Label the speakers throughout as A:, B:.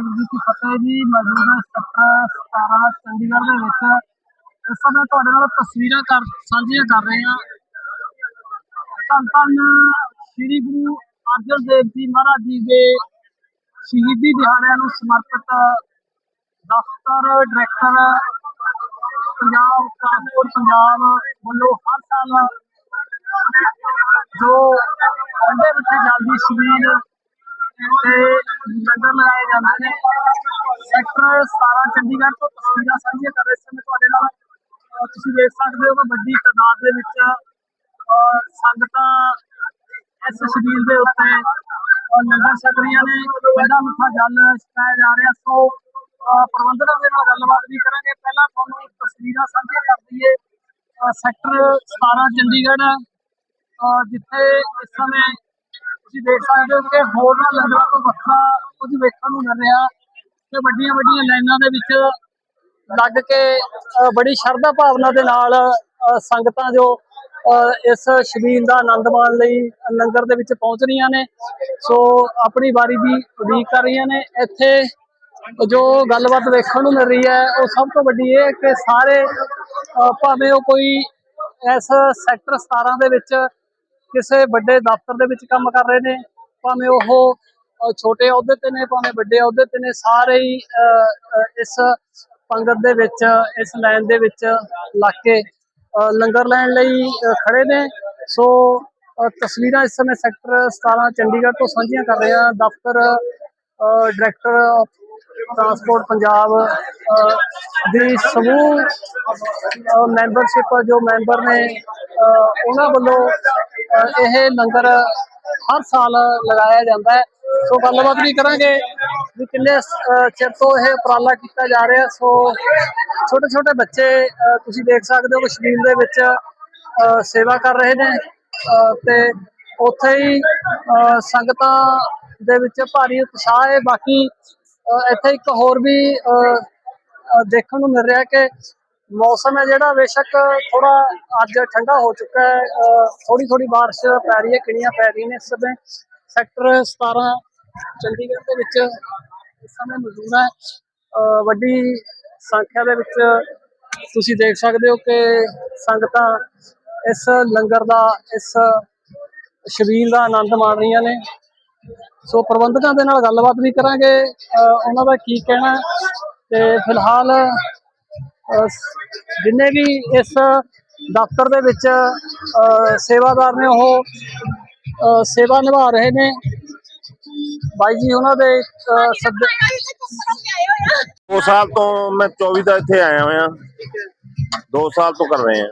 A: ਵਾਹਿਗੁਰੂ ਜੀ ਕੀ ਫਤਿਹ ਜੀ ਮੌਜੂਦਾ ਸੈਕਟਰ 17 ਚੰਡੀਗੜ੍ਹ ਦੇ ਵਿੱਚ ਇਸ ਸਮੇਂ ਤੁਹਾਡੇ ਨਾਲ ਤਸਵੀਰਾਂ ਕਰ, ਸਾਂਝੀਆਂ ਕਰ ਰਹੇ ਹਾਂ। ਧੰਨ ਧੰਨ ਸ੍ਰੀ ਗੁਰੂ ਅਰਜਨ ਦੇਵ ਜੀ ਮਹਾਰਾਜ ਜੀ ਦੇ ਸ਼ਹੀਦੀ ਦਿਹਾੜਿਆਂ ਨੂੰ ਸਮਰਪਿਤ ਦਫ਼ਤਰ ਡਾਇਰੈਕਟਰ ਪੰਜਾਬ ਟਰਾਂਸਪੋਰਟ ਪੰਜਾਬ ਵੱਲੋਂ ਹਰ ਸਾਲ ਜੋ ਠੰਡੇ ਵਿੱਚ ਜਲਦੀ ਸ਼ਹੀਦ ਤੇ ਲੰਗਰ ਲਗਾਏ ਜਾਂਦੇ ਨੇ ਸੈਕਟਰ 17 ਚੰਡੀਗੜ੍ਹ ਤੋਂ ਤਸਵੀਰਾਂ ਸਾਂਝੀਆਂ ਕਰ ਰਹੇ ਇਸ ਸਮੇਂ ਤੁਹਾਡੇ ਨਾਲ। ਤੁਸੀਂ ਦੇਖ ਸਕਦੇ ਹੋ ਕਿ ਵੱਡੀ ਤਾਦਾਦ ਦੇ ਵਿੱਚ ਸੰਗਤਾਂ ਇਸ ਛਬੀਲ ਦੇ ਉੱਤੇ ਲੰਗਰ ਛਕ ਰਹੀਆਂ ਨੇ। ਠੰਡਾ ਮਿੱਠਾ ਜਲ ਛਕਾਇਆ ਜਾ ਰਿਹਾ। ਸੋ, ਅਹ ਪ੍ਰਬੰਧਕਾਂ ਦੇ ਨਾਲ ਗੱਲਬਾਤ ਵੀ ਕਰਾਂਗੇ। ਪਹਿਲਾਂ ਤੁਹਾਨੂੰ ਤਸਵੀਰਾਂ ਸਾਂਝੀਆਂ ਕਰ ਦਈਏ। ਸੈਕਟਰ 17 ਚੰਡੀਗੜ੍ਹ ਜਿੱਥੇ ਇਸ ਸਮੇਂ ਤੁਸੀਂ ਦੇਖ ਸਕਦੇ ਹੋ ਕਿ ਹੋਰਨਾਂ ਲੰਗਰਾਂ ਤੋਂ ਵੱਖਰਾ ਕੁਝ ਵੇਖਣ ਨੂੰ ਮਿਲ ਰਿਹਾ ਤੇ ਵੱਡੀਆਂ ਵੱਡੀਆਂ ਲਾਈਨਾਂ ਦੇ ਵਿੱਚ ਲੱਗ ਕੇ ਬੜੀ ਸ਼ਰਧਾ ਭਾਵਨਾ ਦੇ ਨਾਲ ਸੰਗਤਾਂ ਜੋ ਇਸ ਛਬੀਲ ਦਾ ਆਨੰਦ ਮਾਣ ਲਈ ਲੰਗਰ ਦੇ ਵਿੱਚ ਪਹੁੰਚ ਰਹੀਆਂ ਨੇ। ਸੋ ਆਪਣੀ ਵਾਰੀ ਦੀ ਉਡੀਕ ਕਰ ਰਹੀਆਂ ਨੇ। ਇੱਥੇ ਜੋ ਗੱਲਬਾਤ ਵੇਖਣ ਨੂੰ ਮਿਲ ਰਹੀ ਹੈ, ਉਹ ਸਭ ਤੋਂ ਵੱਡੀ ਇਹ ਹੈ ਕਿ ਸਾਰੇ ਭਾਵੇਂ ਉਹ ਕੋਈ ਇਸ ਸੈਕਟਰ 17 ਦੇ ਵਿੱਚ ਕਿਸੇ ਵੱਡੇ ਦਫ਼ਤਰ ਦੇ ਵਿੱਚ ਕੰਮ ਕਰ ਰਹੇ ਨੇ ਭਾਵੇਂ ਉਹ ਛੋਟੇ ਅਹੁਦੇ ਤੇ ਨੇ ਭਾਵੇਂ ਵੱਡੇ ਅਹੁਦੇ ਤੇ ਨੇ ਸਾਰੇ ਹੀ ਇਸ ਪੰਗਤ ਦੇ ਵਿੱਚ ਇਸ ਲਾਈਨ ਦੇ ਵਿੱਚ ਲੱਗ ਕੇ ਲੰਗਰ ਲੈਣ ਲਈ ਖੜੇ ਨੇ। ਸੋ ਤਸਵੀਰਾਂ ਇਸ ਸਮੇਂ ਸੈਕਟਰ 17 ਚੰਡੀਗੜ੍ਹ ਤੋਂ ਸਾਂਝੀਆਂ ਕਰ ਰਹੇ ਹਾਂ। ਦਫ਼ਤਰ ਅਹ, ਡਾਇਰੈਕਟਰ ਟਰਾਂਸਪੋਰਟ ਪੰਜਾਬ ਦੀ ਸਮੂਹ ਮੈਂਬਰਸ਼ਿਪ ਜੋ ਮੈਂਬਰ ਨੇ ਉਹਨਾਂ ਵੱਲੋਂ ਇਹ ਲੰਗਰ ਹਰ ਸਾਲ ਲਗਾਇਆ ਜਾਂਦਾ ਹੈ। ਸੋ ਗੱਲਬਾਤ ਵੀ ਕਰਾਂਗੇ ਵੀ ਕਿੰਨੇ ਚਿਰ ਤੋਂ ਇਹ ਉਪਰਾਲਾ ਕੀਤਾ ਜਾ ਰਿਹਾ। ਸੋ ਛੋਟੇ ਛੋਟੇ ਬੱਚੇ ਤੁਸੀਂ ਦੇਖ ਸਕਦੇ ਹੋ ਕਿ ਸ਼ਬੀਲ ਦੇ ਵਿੱਚ ਸੇਵਾ ਕਰ ਰਹੇ ਨੇ। ਅਹ, ਤੇ ਉੱਥੇ ਹੀ ਸੰਗਤਾਂ ਦੇ ਵਿੱਚ ਭਾਰੀ ਉਤਸ਼ਾਹ ਹੈ। ਬਾਕੀ ਇੱਥੇ ਇੱਕ ਹੋਰ ਵੀ ਦੇਖਣ ਨੂੰ ਮਿਲ ਰਿਹਾ ਕਿ ਮੌਸਮ ਹੈ ਜਿਹੜਾ, ਬੇਸ਼ੱਕ ਥੋੜਾ ਅੱਜ ਠੰਡਾ ਹੋ ਚੁੱਕਾ ਹੈ ਥੋੜੀ ਥੋੜੀ ਬਾਰਿਸ਼ ਪੈ ਰਹੀ ਹੈ, ਕਿਣੀਆਂ ਪੈ ਰਹੀਆਂ ਨੇ ਇਸ ਸਮੇਂ। ਸੈਕਟਰ 17 ਚੰਡੀਗੜ੍ਹ ਦੇ ਵਿੱਚ ਇਸ ਸਮੇਂ ਮੌਜੂਦ ਹੈ। ਵੱਡੀ ਸੰਖਿਆ ਦੇ ਵਿੱਚ ਤੁਸੀਂ ਦੇਖ ਸਕਦੇ ਹੋ ਕਿ ਸੰਗਤਾਂ ਇਸ ਲੰਗਰ ਦਾ, ਇਸ ਸ਼ਬੀਲ ਦਾ ਆਨੰਦ ਮਾਣ ਰਹੀਆਂ ਨੇ। ਸੋ ਪ੍ਰਬੰਧਕਾਂ ਦੇ ਨਾਲ ਗੱਲਬਾਤ ਵੀ ਕਰਾਂਗੇ। ਉਹਨਾਂ ਦਾ ਕੀ ਕਹਿਣਾ ਤੇ ਫਿਲਹਾਲ ਜਿੰਨੇ ਵੀ ਇਸ ਦਫ਼ਤਰ ਦੇ ਵਿੱਚ ਸੇਵਾਦਾਰ ਨੇ ਉਹ ਸੇਵਾ ਨਿਭਾ ਰਹੇ ਨੇ, ਬਾਈ ਜੀ ਉਹਨਾਂ ਦੇ ਸੱਦੇ
B: ਦੋ ਸਾਲ ਤੋਂ ਮੈਂ 24 ਦਾ ਇੱਥੇ ਆਇਆ ਹੋਇਆ। ਦੋ ਸਾਲ ਤੋਂ ਕਰ ਰਹੇ ਹਾਂ।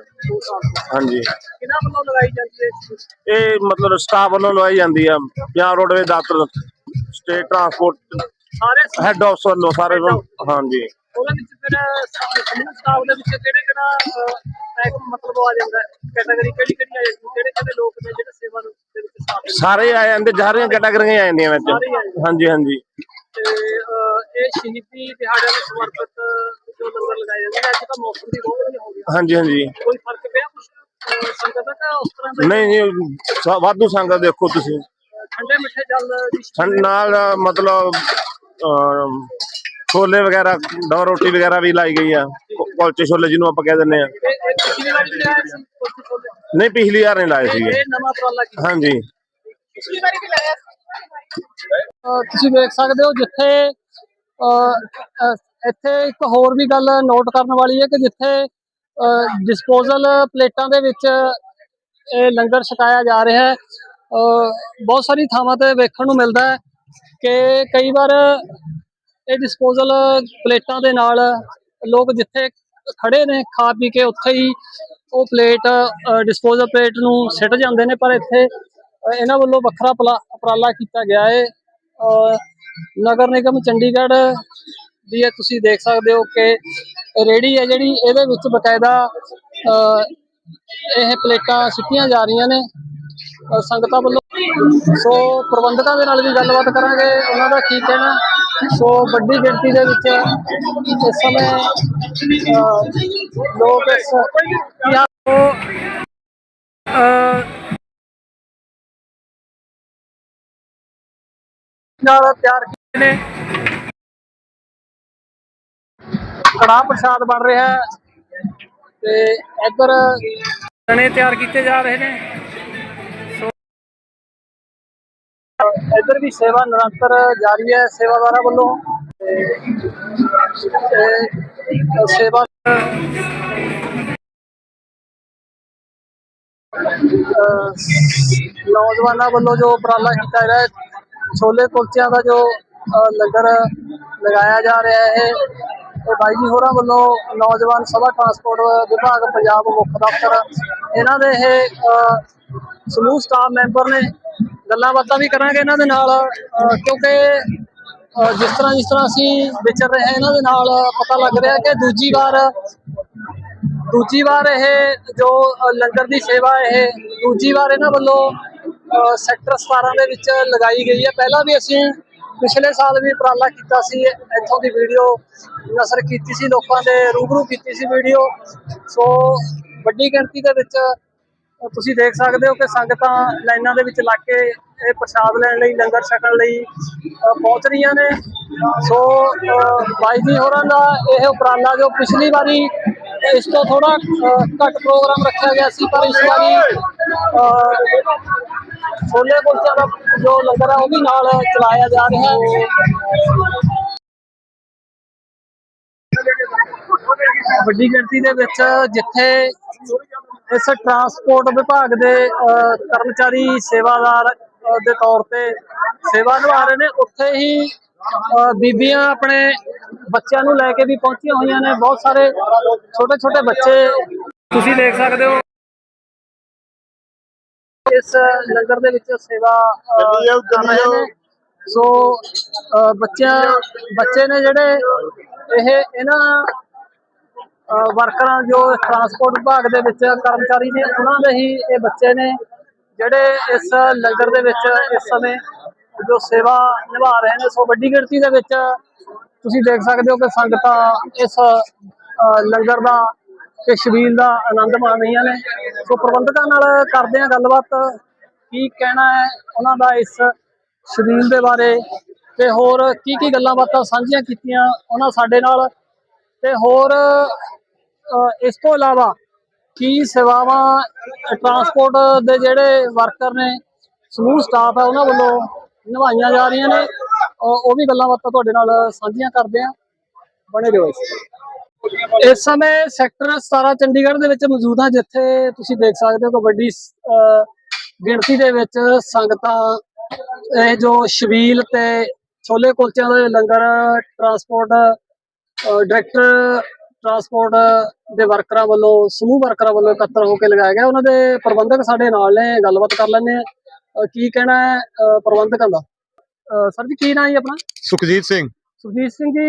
B: ਹਾਂਜੀ।
A: ਕਿਹਨਾਂ ਵੱਲੋਂ ਲਗਾਈ ਜਾਂਦੀ ਹੈ ਇਸ?
B: ਇਹ ਮਤਲਬ ਸਟਾਫ ਵੱਲੋਂ ਲਵਾਈ ਜਾਂਦੀ ਆ ਪੰਜਾਬ ਰੋਡਵੇ ਦਫ਼ਤਰ ਸਟੇਟ ਟਰਾਂਸਪੋਰਟ
A: ਸਾਰੇ
B: ਹੈੱਡ ਆਫਿਸ ਵੱਲੋਂ ਸਾਰੇ ਵੱਲੋਂ- ਹਾਂਜੀ।
A: ਉਹਦੇ ਵਿੱਚ ਫਿਰ ਸਮੂਹ ਸਟਾਫ ਦੇ ਵਿੱਚ ਕਿਹੜੇ ਕਿਹੜਾ ਟੈਕ ਮਤਲਬ ਆ ਜਾਂਦਾ ਕੈਟਾਗਰੀ ਕਿਹੜੀ ਕਿਹੜੀ ਆ ਜਾਂਦੀ? ਕਿਹੜੇ ਕਿਹੜੇ ਲੋਕ ਨੇ ਜਿਹੜੇ ਸੇਵਾ ਨੂੰ ਦੇ ਵਿੱਚ ਸਾਥ
B: ਸਾਰੇ ਆ ਜਾਂਦੇ ਸਾਰੀਆਂ ਕੈਟਾਗਰੀਆਂ ਆ ਜਾਂਦੀਆਂ ਵਿੱਚ।
A: ਸਾਰੇ ਆ ਜਾਂਦੇ।
B: ਹਾਂਜੀ ਹਾਂਜੀ।
A: ਤੇ ਅਹ, ਇਹ ਸ਼ਹੀਦੀ ਦਿਹਾੜਿਆਂ ਨੂੰ ਸਮਰਪਿਤ ਜੋ ਲੰਗਰ ਲਗਾਏ ਜਾਂਦੇ ਨੇ ਅੱਜ ਤਾਂ ਮੌਸਮ ਵੀ ਬਹੁਤ ਵਧੀਆ ਹੋ ਗਿਆ
B: ਹਾਂਜੀ ਹਾਂਜੀ।
A: ਕੋਈ ਫ਼ਰਕ ਪਿਆ ਕੁਝ ਸੰਗਤ ਦਾ ਕਿ ਉਸ ਤਰ੍ਹਾਂ ਦਾ ਹੀ?
B: ਨਹੀਂ ਜੀ ਸ- ਵਾਧੂ ਸੰਗਤ ਦੇਖੋ ਤੁਸੀਂ।
A: ਠੰਡੇ ਮਿੱਠੇ ਜਲ ਦੀ
B: ਠੰਡ ਨਾਲ ਮਤਲਬ ਅਮ, ਛੋਲੇ ਵਗੈਰਾ ਡੋ ਰੋਟੀ ਵਗੈਰਾ ਵੀ ਲਾਈ ਗਈ ਆ। ਕੁ- ਕੁਲਚੇ ਛੋਲੇ ਜਿਹਨੂੰ ਆਪਾਂ ਕਹਿ ਦਿੰਦੇ ਆ।
A: ਇਹ ਇਹ ਪਿਛਲੀ ਵਾਰੀ ਵੀ ਲਾਇਆ ਸੀ।
B: ਨਹੀਂ ਪਿਛਲੀ ਵਾਰ ਨਹੀਂ ਲਾਏ ਸੀਗੇ।
A: ਇਹ ਨਵਾਂ ਉਪਰਾਲਾ ਕੀਤਾ
B: ਹਾਂਜੀ।
A: ਪਿਛਲੀ ਵਾਰੀ ਵੀ ਲਾਇਆ ਸੀ। ਤੁਸੀਂ ਦੇਖ ਸਕਦੇ ਹੋ ਜਿੱਥੇ ਇੱਥੇ ਇੱਕ ਹੋਰ ਵੀ ਗੱਲ ਨੋਟ ਕਰਨ ਵਾਲੀ ਹੈ ਕਿ ਜਿੱਥੇ ਡਿਸਪੋਜ਼ਲ ਪਲੇਟਾਂ ਦੇ ਵਿੱਚ ਇਹ ਲੰਗਰ ਛਕਾਇਆ ਜਾ ਰਿਹਾ ਹੈ ਬਹੁਤ ਸਾਰੀ ਥਾਵਾਂ ਤੇ ਵੇਖਣ ਨੂੰ ਮਿਲਦਾ ਹੈ ਕਿ ਕਈ ਵਾਰ ਇਹ ਡਿਸਪੋਜ਼ਲ ਪਲੇਟਾਂ ਦੇ ਨਾਲ ਲੋਕ ਜਿੱਥੇ ਖੜੇ ਨੇ, ਖਾ ਪੀ ਕੇ ਉੱਥੇ ਹੀ ਉਹ ਪਲੇਟ ਡਿਸਪੋਜ਼ਲ ਪਲੇਟ ਨੂੰ ਸਿੱਟ ਜਾਂਦੇ ਨੇ, ਪਰ ਇੱਥੇ ਇਹਨਾਂ ਵੱਲੋਂ ਵੱਖਰਾ ਪਲਾ- ਉਪਰਾਲਾ ਕੀਤਾ ਗਿਆ ਹੈ। ਨਗਰ ਨਿਗਮ ਚੰਡੀਗੜ੍ਹ ਦੀ ਇਹ ਤੁਸੀਂ ਦੇਖ ਸਕਦੇ ਹੋ ਕਿ ਰੇੜੀ ਹੈ ਜਿਹੜੀ, ਇਹਦੇ ਵਿੱਚ ਬਕਾਇਦਾ ਇਹ ਪਲੇਟਾਂ ਸਿੱਟੀਆਂ ਜਾ ਰਹੀਆਂ ਨੇ। ਸੰਗਤਾਂ ਵੱਲੋਂ। ਸੋ ਪ੍ਰਬੰਧਕਾਂ ਦੇ ਨਾਲ ਵੀ ਗੱਲਬਾਤ ਕਰਾਂਗੇ। ਉਹਨਾਂ ਦਾ ਕੀ ਕਹਿਣਾ? ਸੋ ਵੱਡੀ ਗਿਣਤੀ ਦੇ ਵਿੱਚ ਇਸ ਸਮੇਂ ਲੋਕ ਇਸ ਨਾਲ ਤਿਆਰ ਨੇ। ਕੜਾਹ ਪ੍ਰਸ਼ਾਦ ਬਣ ਰਿਹਾ ਹੈ। ਤੇ ਇੱਧਰ ਚਣੇ ਤਿਆਰ ਕੀਤੇ ਜਾ ਰਹੇ ਨੇ। ਇੱਧਰ ਵੀ ਸੇਵਾ ਨਿਰੰਤਰ ਜਾਰੀ ਹੈ ਸੇਵਾਦਾਰਾਂ ਵੱਲੋਂ। ਤੇ ਸੇਵਾ ਨੌਜਵਾਨਾਂ ਵੱਲੋਂ ਜੋ ਉਪਰਾਲਾ ਕੀਤਾ ਜਾ ਰਿਹਾ ਛੋਲੇ ਕੁਲਚਿਆਂ ਦਾ ਜੋ ਲੰਗਰ ਲਗਾਇਆ ਜਾ ਰਿਹਾ ਹੈ। ਤੇ ਬਾਈ ਜੀ ਹੋਰਾਂ ਵੱਲੋਂ ਨੌਜਵਾਨ ਸਭਾ ਟਰਾਂਸਪੋਰਟ ਵਿਭਾਗ, ਪੰਜਾਬ ਮੁੱਖ ਦਫ਼ਤਰ, ਇਹਨਾਂ ਦੇ ਇਹ ਸਮੂਹ ਸਟਾਫ ਮੈਂਬਰ ਨੇ ਗੱਲਾਂ ਬਾਤਾਂ ਵੀ ਕਰਾਂਗੇ ਇਹਨਾਂ ਦੇ ਨਾਲ ਕਿਉਂਕਿ ਜਿਸ ਤਰ੍ਹਾਂ ਜਿਸ ਤਰ੍ਹਾਂ ਅਸੀਂ ਵਿਚਰ ਰਹੇ ਹਾਂ, ਇਹਨਾਂ ਦੇ ਨਾਲ ਪਤਾ ਲੱਗ ਰਿਹਾ ਕਿ ਦੂਜੀ ਵਾਰ ਦੂਜੀ ਵਾਰ ਇਹ ਜੋ ਲੰਗਰ ਦੀ ਸੇਵਾ ਇਹ, ਦੂਜੀ ਵਾਰ ਇਹਨਾਂ ਵੱਲੋਂ ਸੈਕਟਰ 17 ਦੇ ਵਿੱਚ ਲਗਾਈ ਗਈ ਹੈ। ਪਹਿਲਾਂ ਵੀ ਅਸੀਂ ਪਿਛਲੇ ਸਾਲ ਵੀ ਉਪਰਾਲਾ ਕੀਤਾ ਸੀ ਇੱਥੋਂ ਦੀ ਵੀਡੀਓ ਨਸਰ ਕੀਤੀ ਸੀ ਲੋਕਾਂ ਦੇ ਰੂਬਰੂ ਕੀਤੀ ਸੀ ਵੀਡੀਓ। ਸੋ ਵੱਡੀ ਗਿਣਤੀ ਦੇ ਵਿੱਚ ਤੁਸੀਂ ਦੇਖ ਸਕਦੇ ਹੋ ਕਿ ਸੰਗਤਾਂ ਲਾਈਨਾਂ ਦੇ ਵਿੱਚ ਲੱਗ ਕੇ ਇਹ ਪ੍ਰਸ਼ਾਦ ਲੈਣ ਲਈ ਲੰਗਰ ਛਕਣ ਲਈ ਪਹੁੰਚ ਰਹੀਆਂ ਨੇ। ਸੋ ਅ, ਬਾਈ ਜੀ ਹੋਰਾਂ ਦਾ ਇਹ ਉਪਰਾਲਾ ਜੋ ਪਿਛਲੀ ਵਾਰੀ ਇਸ ਤੋਂ ਥੋੜਾ ਘੱਟ ਪ੍ਰੋਗਰਾਮ ਰੱਖਿਆ ਗਿਆ ਸੀ ਪਰ ਇਸ ਵਾਰੀ ਛੋਲੇ ਕੁਲਚਿਆਂ ਦਾ ਜੋ ਲੰਗਰ ਹੈ ਉਹ ਵੀ ਨਾਲ ਚਲਾਇਆ ਜਾ ਰਿਹਾ ਹੈ। ਵੱਡੀ ਗਿਣਤੀ ਦੇ ਵਿੱਚ ਜਿੱਥੇ ਇਸ ਟਰਾਂਸਪੋਰਟ ਵਿਭਾਗ ਦੇ ਅ, ਕਰਮਚਾਰੀ ਸੇਵਾਦਾਰ ਦੇ ਤੌਰ ਤੇ ਸੇਵਾ ਨਿਭਾ ਰਹੇ ਨੇ ਉੱਥੇ ਹੀ ਬੀਬੀਆਂ ਆਪਣੇ ਬੱਚਿਆਂ ਨੂੰ ਲੈ ਕੇ ਵੀ ਪਹੁੰਚੀਆਂ ਹੋਈਆਂ ਨੇ ਬਹੁਤ ਸਾਰੇ ਛੋਟੇ ਛੋਟੇ ਬੱਚੇ। ਤੁਸੀਂ ਦੇਖ ਸਕਦੇ ਹੋ। ਇਸ ਲੰਗਰ ਦੇ ਵਿੱਚ ਸੇਵਾ ਕਰ ਰਹੇ ਨੇ। ਸੋ ਬੱਚਿਆਂ ਬੱਚੇ ਨੇ ਜਿਹੜੇ ਇਹ ਇਹਨਾਂ ਵਰਕਰਾਂ ਜੋ ਟਰਾਂਸਪੋਰਟ ਵਿਭਾਗ ਦੇ ਵਿੱਚ ਕਰਮਚਾਰੀ ਨੇ ਉਹਨਾਂ ਦੇ ਹੀ ਇਹ ਬੱਚੇ ਨੇ ਜਿਹੜੇ ਇਸ ਲੰਗਰ ਦੇ ਵਿੱਚ ਇਸ ਸਮੇਂ ਜੋ ਸੇਵਾ ਨਿਭਾ ਰਹੇ ਨੇ ਸੋ ਵੱਡੀ ਗਿਣਤੀ ਦੇ ਵਿੱਚ ਤੁਸੀਂ ਦੇਖ ਸਕਦੇ ਹੋ ਕਿ ਸੰਗਤਾਂ ਇਸ ਲੰਗਰ ਦਾ ਤੇ ਸ਼ਬੀਲ ਦਾ ਆਨੰਦ ਮਾਣ ਰਹੀਆਂ ਨੇ। ਸੋ ਪ੍ਰਬੰਧਕਾਂ ਨਾਲ ਕਰਦੇ ਹਾਂ ਗੱਲਬਾਤ। ਕੀ ਕਹਿਣਾ ਹੈ ਉਹਨਾਂ ਦਾ ਇਸ ਸ਼ਬੀਲ ਦੇ ਬਾਰੇ? ਤੇ ਹੋਰ ਕੀ ਕੀ ਗੱਲਾਂ ਬਾਤਾਂ ਸਾਂਝੀਆਂ ਕੀਤੀਆਂ ਉਹਨਾਂ ਸਾਡੇ ਨਾਲ? ਤੇ ਹੋਰ ਇਸ ਤੋਂ ਇਲਾਵਾ ਕੀ ਸੇਵਾਵਾਂ, ਟਰਾਂਸਪੋਰਟ ਦੇ ਜਿਹੜੇ ਵਰਕਰ ਨੇ, ਸਮੂਹ ਸਟਾਫ ਹੈ ਉਹਨਾਂ ਵੱਲੋਂ ਨਿਭਾਈਆਂ ਜਾ ਰਹੀਆਂ ਨੇ। ਉਹ ਵੀ ਗੱਲਾਂ ਬਾਤਾਂ ਤੁਹਾਡੇ ਨਾਲ ਸਾਂਝੀਆਂ ਕਰਦੇ ਆ ਬਣੇ ਰਹੋ ਇਸ ਸਮੇਂ। ਸੈਕਟਰ 17 ਚੰਡੀਗੜ੍ਹ ਦੇ ਵਿੱਚ ਮੌਜੂਦ ਆ ਜਿੱਥੇ ਤੁਸੀਂ ਦੇਖ ਸਕਦੇ ਹੋ ਕਿ ਵੱਡੀ ਗਿਣਤੀ ਦੇ ਵਿੱਚ ਸੰਗਤਾਂ, ਇਹ ਜੋ ਸ਼ਬੀਲ ਤੇ ਛੋਲੇ ਕੁਲਚਿਆਂ ਦੇ ਲੰਗਰ, ਟਰਾਂਸਪੋਰਟ ਡਾਇਰੈਕਟਰ ਟਰਾਂਸਪੋਰਟ ਦੇ ਵਰਕਰਾਂ ਵੱਲੋਂ, ਸਮੂਹ ਵਰਕਰਾਂ ਵੱਲੋਂ ਇਕੱਤਰ ਹੋ ਕੇ ਲਗਾਇਆ ਗਿਆ। ਉਹਨਾਂ ਦੇ ਪ੍ਰਬੰਧਕ ਸਾਡੇ ਨਾਲ ਨੇ, ਗੱਲਬਾਤ ਕਰ ਲੈਂਦੇ ਆ ਕੀ ਕਹਿਣਾ ਹੈ ਪ੍ਰਬੰਧਕਾਂ ਦਾ? ਸਰ ਜੀ ਕੀ ਨਾਂ ਜੀ ਆਪਣਾ?
C: ਸੁਖਜੀਤ ਸਿੰਘ।
A: ਸੁਖਜੀਤ ਸਿੰਘ ਜੀ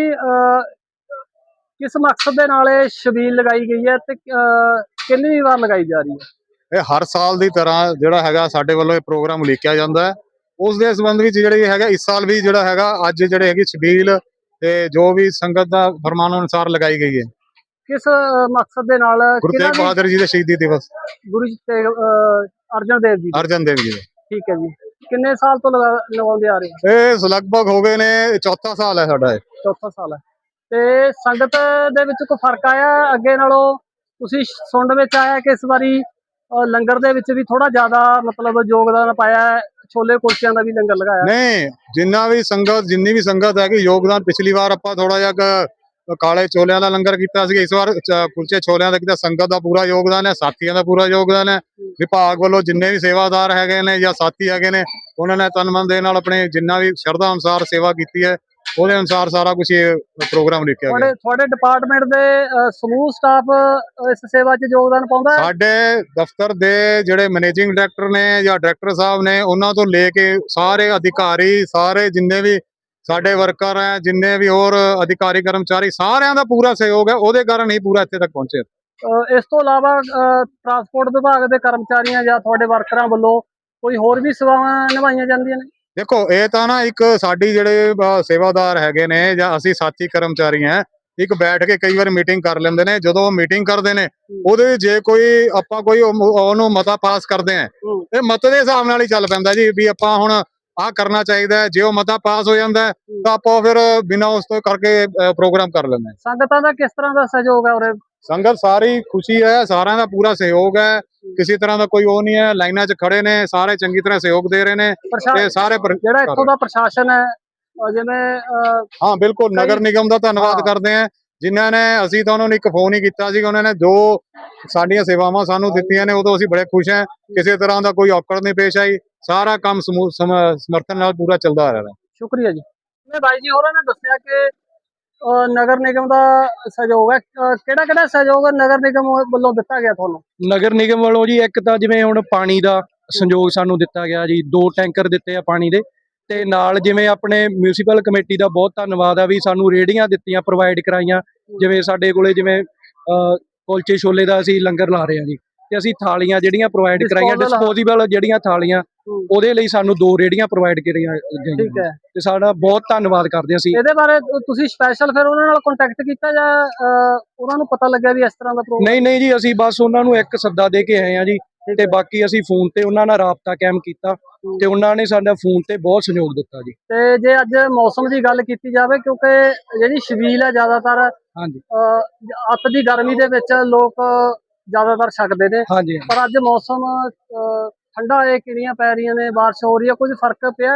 A: ਕਿਸ ਮਕਸਦ ਦੇ ਨਾਲ ਇਹ ਸ਼ਬੀਲ ਲਗਾਈ ਗਈ ਹੈ ਤੇ ਕਿੰਨੀ ਵਾਰ ਲਗਾਈ ਜਾ ਰਹੀ ਹੈ?
C: ਇਹ ਹਰ ਸਾਲ ਦੀ ਤਰ੍ਹਾਂ ਜਿਹੜਾ ਹੈਗਾ ਸਾਡੇ ਵੱਲੋਂ ਇਹ ਪ੍ਰੋਗਰਾਮ ਉਲੀਕਿਆ ਜਾਂਦਾ ਹੈ। ਉਸ ਦੇ ਸੰਬੰਧ ਵਿੱਚ ਜਿਹੜੀ ਹੈਗਾ ਇਸ ਸਾਲ ਵੀ ਜਿਹੜਾ ਹੈਗਾ ਅੱਜ ਜਿਹੜੇ ਹੈਗੀ ਛਬੀਲ ਤੇ ਜੋ ਵੀ ਸੰਗਤ ਦਾ ਫਰਮਾਨ ਅਨੁਸਾਰ ਲਗਾਈ ਗਈ ਹੈ।
A: ਕਿਸ ਮਕਸਦ ਦੇ ਨਾਲ
C: ਗੁਰੂ ਤੇਗ ਬਹਾਦਰ ਜੀ ਦੇ ਸ਼ਹੀਦੀ ਦਿਵਸ।
A: ਗੁਰੂ ਜੀ ਤੇ ਅਰਜਨ ਦੇਵ ਜੀ
C: ਅਰਜਨ ਦੇਵ ਜੀ
A: ਠੀਕ ਹੈ ਜੀ। ਕਿੰਨੇ ਸਾਲ ਤੋਂ ਲਗਾ ਲਗਾਉਂਦੇ ਆ ਰਹੇ ਹੋ?
C: ਇਹ ਲਗਭਗ ਹੋ ਗਏ ਨੇ ਇਹ ਚੌਥਾ ਸਾਲ ਹੈ ਸਾਡਾ ਇਹ।
A: ਚੌਥਾ ਸਾਲ ਹੈ। ਤੇ ਸੰਗਤ ਦੇ ਵਿੱਚ ਕੋਈ ਫ਼ਰਕ ਆਇਆ ਅੱਗੇ ਨਾਲੋਂ? ਤੁਸੀਂ ਸੁਣਨ ਵਿੱਚ ਆਇਆ ਕਿ ਇਸ ਵਾਰੀ ਅ, ਲੰਗਰ ਦੇ ਵਿੱਚ ਵੀ ਥੋੜਾ ਜ਼ਿਆਦਾ ਮਤਲਬ ਯੋਗਦਾਨ ਪਾਇਆ ਹੈ? ਛੋਲੇ ਕੁਲਚਿਆਂ ਦਾ ਵੀ ਲੰਗਰ ਲਗਾਇਆ?
C: ਨਹੀਂ ਜਿੰਨਾ ਵੀ ਸੰਗਤ ਜਿੰਨੀ ਵੀ ਸੰਗਤ ਹੈਗੀ ਯੋਗਦਾਨ ਪਿਛਲੀ ਵਾਰ ਆਪਾਂ ਥੋੜਾ ਜਿਹਾ ਕੁ ਕਾਲੇ ਛੋਲਿਆਂ ਦਾ ਲੰਗਰ ਕੀਤਾ ਸੀ ਇਸ ਵਾਰ ਕੁਲਚੇ ਛੋਲਿਆਂ ਦਾ ਕੀਤਾ ਸੰਗਤ ਦਾ ਪੂਰਾ ਯੋਗਦਾਨ ਹੈ ਸਾਥੀਆਂ ਦਾ ਪੂਰਾ ਯੋਗਦਾਨ ਹੈ ਵਿਭਾਗ ਵੱਲੋਂ ਜਿੰਨੇ ਵੀ ਸੇਵਾਦਾਰ ਹੈਗੇ ਨੇ ਜਾਂ ਸਾਥੀ ਹੈਗੇ ਨੇ ਉਹਨਾਂ ਨੇ ਤਨ ਮਨ ਦੇ ਨਾਲ ਆਪਣੇ ਜਿੰਨਾ ਵੀ ਸ਼ਰਧਾ ਅਨੁਸਾਰ ਸੇਵਾ ਕੀਤੀ ਹੈ ਉਹਦੇ ਅਨੁਸਾਰ ਸਾਰਾ ਕੁਝ ਇਹ ਪ੍ਰੋਗਰਾਮ ਲਿਖਿਆ ਗਿਆ
A: ਤੁਹਾਡੇ ਡਿਪਾਰਟਮੈਂਟ ਦੇ ਸਮੂਹ ਸਟਾਫ ਇਸ ਸੇਵਾ 'ਚ ਯੋਗਦਾਨ ਪਾਉਂਦਾ ਹੈ?
C: ਸਾਡੇ ਦਫ਼ਤਰ ਦੇ ਜਿਹੜੇ ਮੈਨੇਜਿੰਗ ਡਾਇਰੈਕਟਰ ਨੇ ਜਾਂ ਡਾਇਰੈਕਟਰ ਸਾਹਿਬ ਨੇ ਉਹਨਾਂ ਤੋਂ ਲੈ ਕੇ ਸਾਰੇ ਅਧਿਕਾਰੀ ਸਾਰੇ ਜਿੰਨੇ ਵੀ ਸਾਡੇ ਵਰਕਰ ਹੈ ਜਿੰਨੇ ਵੀ ਹੋਰ ਅਧਿਕਾਰੀ ਕਰਮਚਾਰੀ ਸਾਰਿਆਂ ਦਾ ਪੂਰਾ ਸਹਿਯੋਗ ਹੈ ਉਹਦੇ ਕਾਰਨ ਹੀ ਪੂਰਾ ਇੱਥੇ ਤੱਕ ਪਹੁੰਚੇ
A: ਇਸ ਤੋਂ ਇਲਾਵਾ ਟਰਾਂਸਪੋਰਟ ਵਿਭਾਗ ਦੇ ਕਰਮਚਾਰੀਆਂ ਜਾਂ ਤੁਹਾਡੇ ਵਰਕਰਾਂ ਵੱਲੋਂ ਕੋਈ ਹੋਰ ਵੀ ਸੇਵਾਵਾਂ ਨਿਭਾਈਆਂ ਜਾਂਦੀਆਂ ਨੇ?
C: ਦੇਖੋ ਇਹ ਤਾਂ ਨਾ ਇੱਕ ਸਾਡੀ ਜਿਹੜੇ ਸੇਵਾਦਾਰ ਹੈਗੇ ਨੇ ਜਾਂ ਅਸੀਂ ਸਾਥੀ ਕਰਮਚਾਰੀ ਹਾਂ ਇੱਕ ਬੈਠ ਕੇ ਕਈ ਵਾਰ ਮੀਟਿੰਗ ਕਰ ਲੈਂਦੇ ਨੇ ਜਦੋਂ ਉਹ ਮੀਟਿੰਗ ਕਰਦੇ ਨੇ ਉਹਦੇ ਜੇ ਕੋਈ ਆਪਾਂ ਕੋਈ ਉਹ- ਉਹਨੂੰ ਮਤਾ ਪਾਸ ਕਰਦੇ ਆ। ਇਹ ਮਤ ਦੇ ਹਿਸਾਬ ਨਾਲ ਹੀ ਚੱਲ ਪੈਂਦਾ ਜੀ ਵੀ ਆਪਾਂ ਹੁਣ ਆਹ ਕਰਨਾ ਚਾਹੀਦਾ ਜੇ ਉਹ ਮਤਾ ਪਾਸ ਹੋ ਜਾਂਦਾ ਤਾਂ ਆਪਾਂ ਫਿਰ ਬਿਨਾਂ ਉਸ ਤੋਂ ਕਰਕੇ ਪ੍ਰੋਗਰਾਮ ਕਰ ਲੈਂਦੇ
A: ਸੰਗਤਾਂ ਦਾ ਕਿਸ ਤਰ੍ਹਾਂ ਦਾ ਸਹਿਯੋਗ ਹੈ ਉਰੇ?
C: ਸੰਗਤ ਸਾਰੀ ਖੁਸ਼ੀ ਹੈ ਸਾਰਿਆਂ ਦਾ ਪੂਰਾ ਸਹਿਯੋਗ ਹੈ। ਕਿਸੇ ਤਰ੍ਹਾਂ ਦਾ ਕੋਈ ਉਹ ਨਹੀਂ ਹੈ ਲਾਈਨਾਂ 'ਚ ਖੜੇ ਨੇ ਸਾਰੇ ਚੰਗੀ ਤਰ੍ਹਾਂ ਸਹਿਯੋਗ ਦੇ ਰਹੇ ਨੇ ਤੇ ਸਾਰੇ
A: ਜਿਹੜਾ ਇੱਥੋਂ ਦਾ ਪ੍ਰਸ਼ਾਸਨ ਹੈ ਜਿਵੇਂ
C: ਹਾਂ ਬਿਲਕੁਲ। ਨਗਰ ਨਿਗਮ ਦਾ ਧੰਨਵਾਦ। ਕਰਦੇ ਹਾਂ। ਜਿਨ੍ਹਾਂ ਨੇ ਅਸੀਂ ਤਾਂ ਉਹਨਾਂ ਨੂੰ ਇੱਕ ਫੋਨ ਹੀ ਕੀਤਾ ਸੀ ਉਹਨਾਂ ਨੇ ਜੋ ਸਾਡੀਆਂ ਸੇਵਾਵਾਂ ਸਾਨੂੰ ਦਿੱਤੀਆਂ ਨੇ ਉਦੋਂ ਅਸੀਂ ਬੜੇ ਖੁਸ਼ ਹਾਂ। ਕਿਸੇ ਤਰ੍ਹਾਂ ਦਾ ਕੋਈ ਔਕੜ ਨਹੀਂ ਪੇਸ਼ ਆਈ ਸਾਰਾ ਕੰਮ ਸਮੂ- ਸਮ- ਸਮਰਥਨ ਨਾਲ ਪੂਰਾ ਚੱਲਦਾ ਆ ਰਿਹਾ। ਹੈ
A: ਸ਼ੁਕਰੀਆ ਜੀ। ਮੈਂ ਬਾਈ ਜੀ ਹੋਰਾਂ ਨੇ ਦੱਸਿਆ ਕਿ ਨਗਰ ਨਿਗਮ ਦਾ ਸਹਿਯੋਗ ਹੈ। ਕਿਹੜਾ ਕਿਹੜਾ ਸਹਿਯੋਗ ਨਗਰ ਨਿਗਮ ਵੱਲੋਂ ਦਿੱਤਾ ਗਿਆ ਤੁਹਾਨੂੰ?
D: ਨਗਰ ਨਿਗਮ ਵੱਲੋਂ ਜੀ ਇੱਕ ਤਾਂ ਜਿਵੇਂ ਹੁਣ ਪਾਣੀ ਦਾ ਸੰਯੋਗ ਸਾਨੂੰ ਦਿੱਤਾ ਗਿਆ ਜੀ ਦੋ ਟੈਂਕਰ ਦਿੱਤੇ ਆ ਪਾਣੀ ਦੇ। ਤੇ ਨਾਲ ਜਿਵੇਂ ਆਪਣੇ ਮਿਊਨਿਸਪਲ ਕਮੇਟੀ ਦਾ ਬਹੁਤ ਧੰਨਵਾਦ ਆ ਵੀ ਸਾਨੂੰ ਰੇੜੀਆਂ ਦਿੱਤੀਆਂ ਪ੍ਰੋਵਾਈਡ ਕਰਾਈਆਂ। ਜਿਵੇਂ ਸਾਡੇ ਕੋਲੇ ਜਿਵੇਂ ਕੁਲਚੇ ਛੋਲੇ ਦਾ ਅਸੀਂ ਲੰਗਰ ਲਾ ਰਹੇ ਹਾਂ ਜੀ। ਤੇ ਅਸੀਂ ਥਾਲੀਆਂ ਜਿਹੜੀਆਂ ਪ੍ਰੋਵਾਈਡ ਕਰਾਈਆਂ। ਡਿਸਪੋਜ਼ੇਬਲ ਜਿਹੜੀਆਂ ਥਾਲੀਆਂ। ਉਹਦੇ ਲਈ ਸਾਨੂੰ ਦੋ ਰੇੜੀਆਂ ਪ੍ਰੋਵਾਈਡ ਕਰੀਆਂ ਗਈਆਂ।
A: ਠੀਕ ਹੈ।
D: ਤੇ ਸਾਡਾ ਬਹੁਤ ਧੰਨਵਾਦ ਕਰਦੇ ਅਸੀਂ।
A: ਇਹਦੇ ਬਾਰੇ ਤੁਸੀਂ ਸਪੈਸ਼ਲ ਫਿਰ ਉਹਨਾਂ ਨਾਲ ਕੰਟੈਕਟ ਕੀਤਾ ਜਾਂ ਉਹਨਾਂ ਨੂੰ ਪਤਾ ਲੱਗਿਆ ਵੀ ਇਸ ਤਰ੍ਹਾਂ ਦਾ ਪ੍ਰੋਗਰਾਮ
D: ਨਹੀਂ ਨਹੀਂ ਜੀ ਅਸੀਂ ਬਸ ਉਹਨਾਂ ਨੂੰ ਇੱਕ ਸੱਦਾ ਦੇ ਕੇ ਆਏ ਆ ਜੀ। ਤੇ ਬਾਕੀ ਅਸੀਂ ਫੋਨ ਤੇ ਉਹਨਾਂ ਨਾਲ ਰਾਬਤਾ ਕਾਇਮ ਕੀਤਾ ਤੇ ਉਹਨਾਂ ਨੇ ਸਾਡਾ ਫੋਨ ਤੇ ਬਹੁਤ ਸਹਿਯੋਗ ਦਿੱਤਾ ਜੀ।
A: ਤੇ ਜੇ ਅੱਜ ਮੌਸਮ ਦੀ ਗੱਲ ਕੀਤੀ ਜਾਵੇ ਕਿਉਂਕਿ ਜਿਹੜੀ ਛਬੀਲ ਹੈ ਜ਼ਿਆਦਾਤਰ
D: ਹਾਂਜੀ।
A: ਅੱਤ ਦੀ ਗਰਮੀ ਦੇ ਵਿੱਚ ਲੋਕ ਜ਼ਿਆਦਾਤਰ ਛਕਦੇ ਨੇ। ਪਰ ਅੱਜ ਮੌਸਮ ਠੰਡਾ ਹੈ ਕਿੜੀਆਂ ਪੈ ਰਹੀਆਂ ਨੇ ਬਾਰਿਸ਼ ਹੋ ਰਹੀ ਹੈ ਕੁਝ ਫ਼ਰਕ ਪਿਆ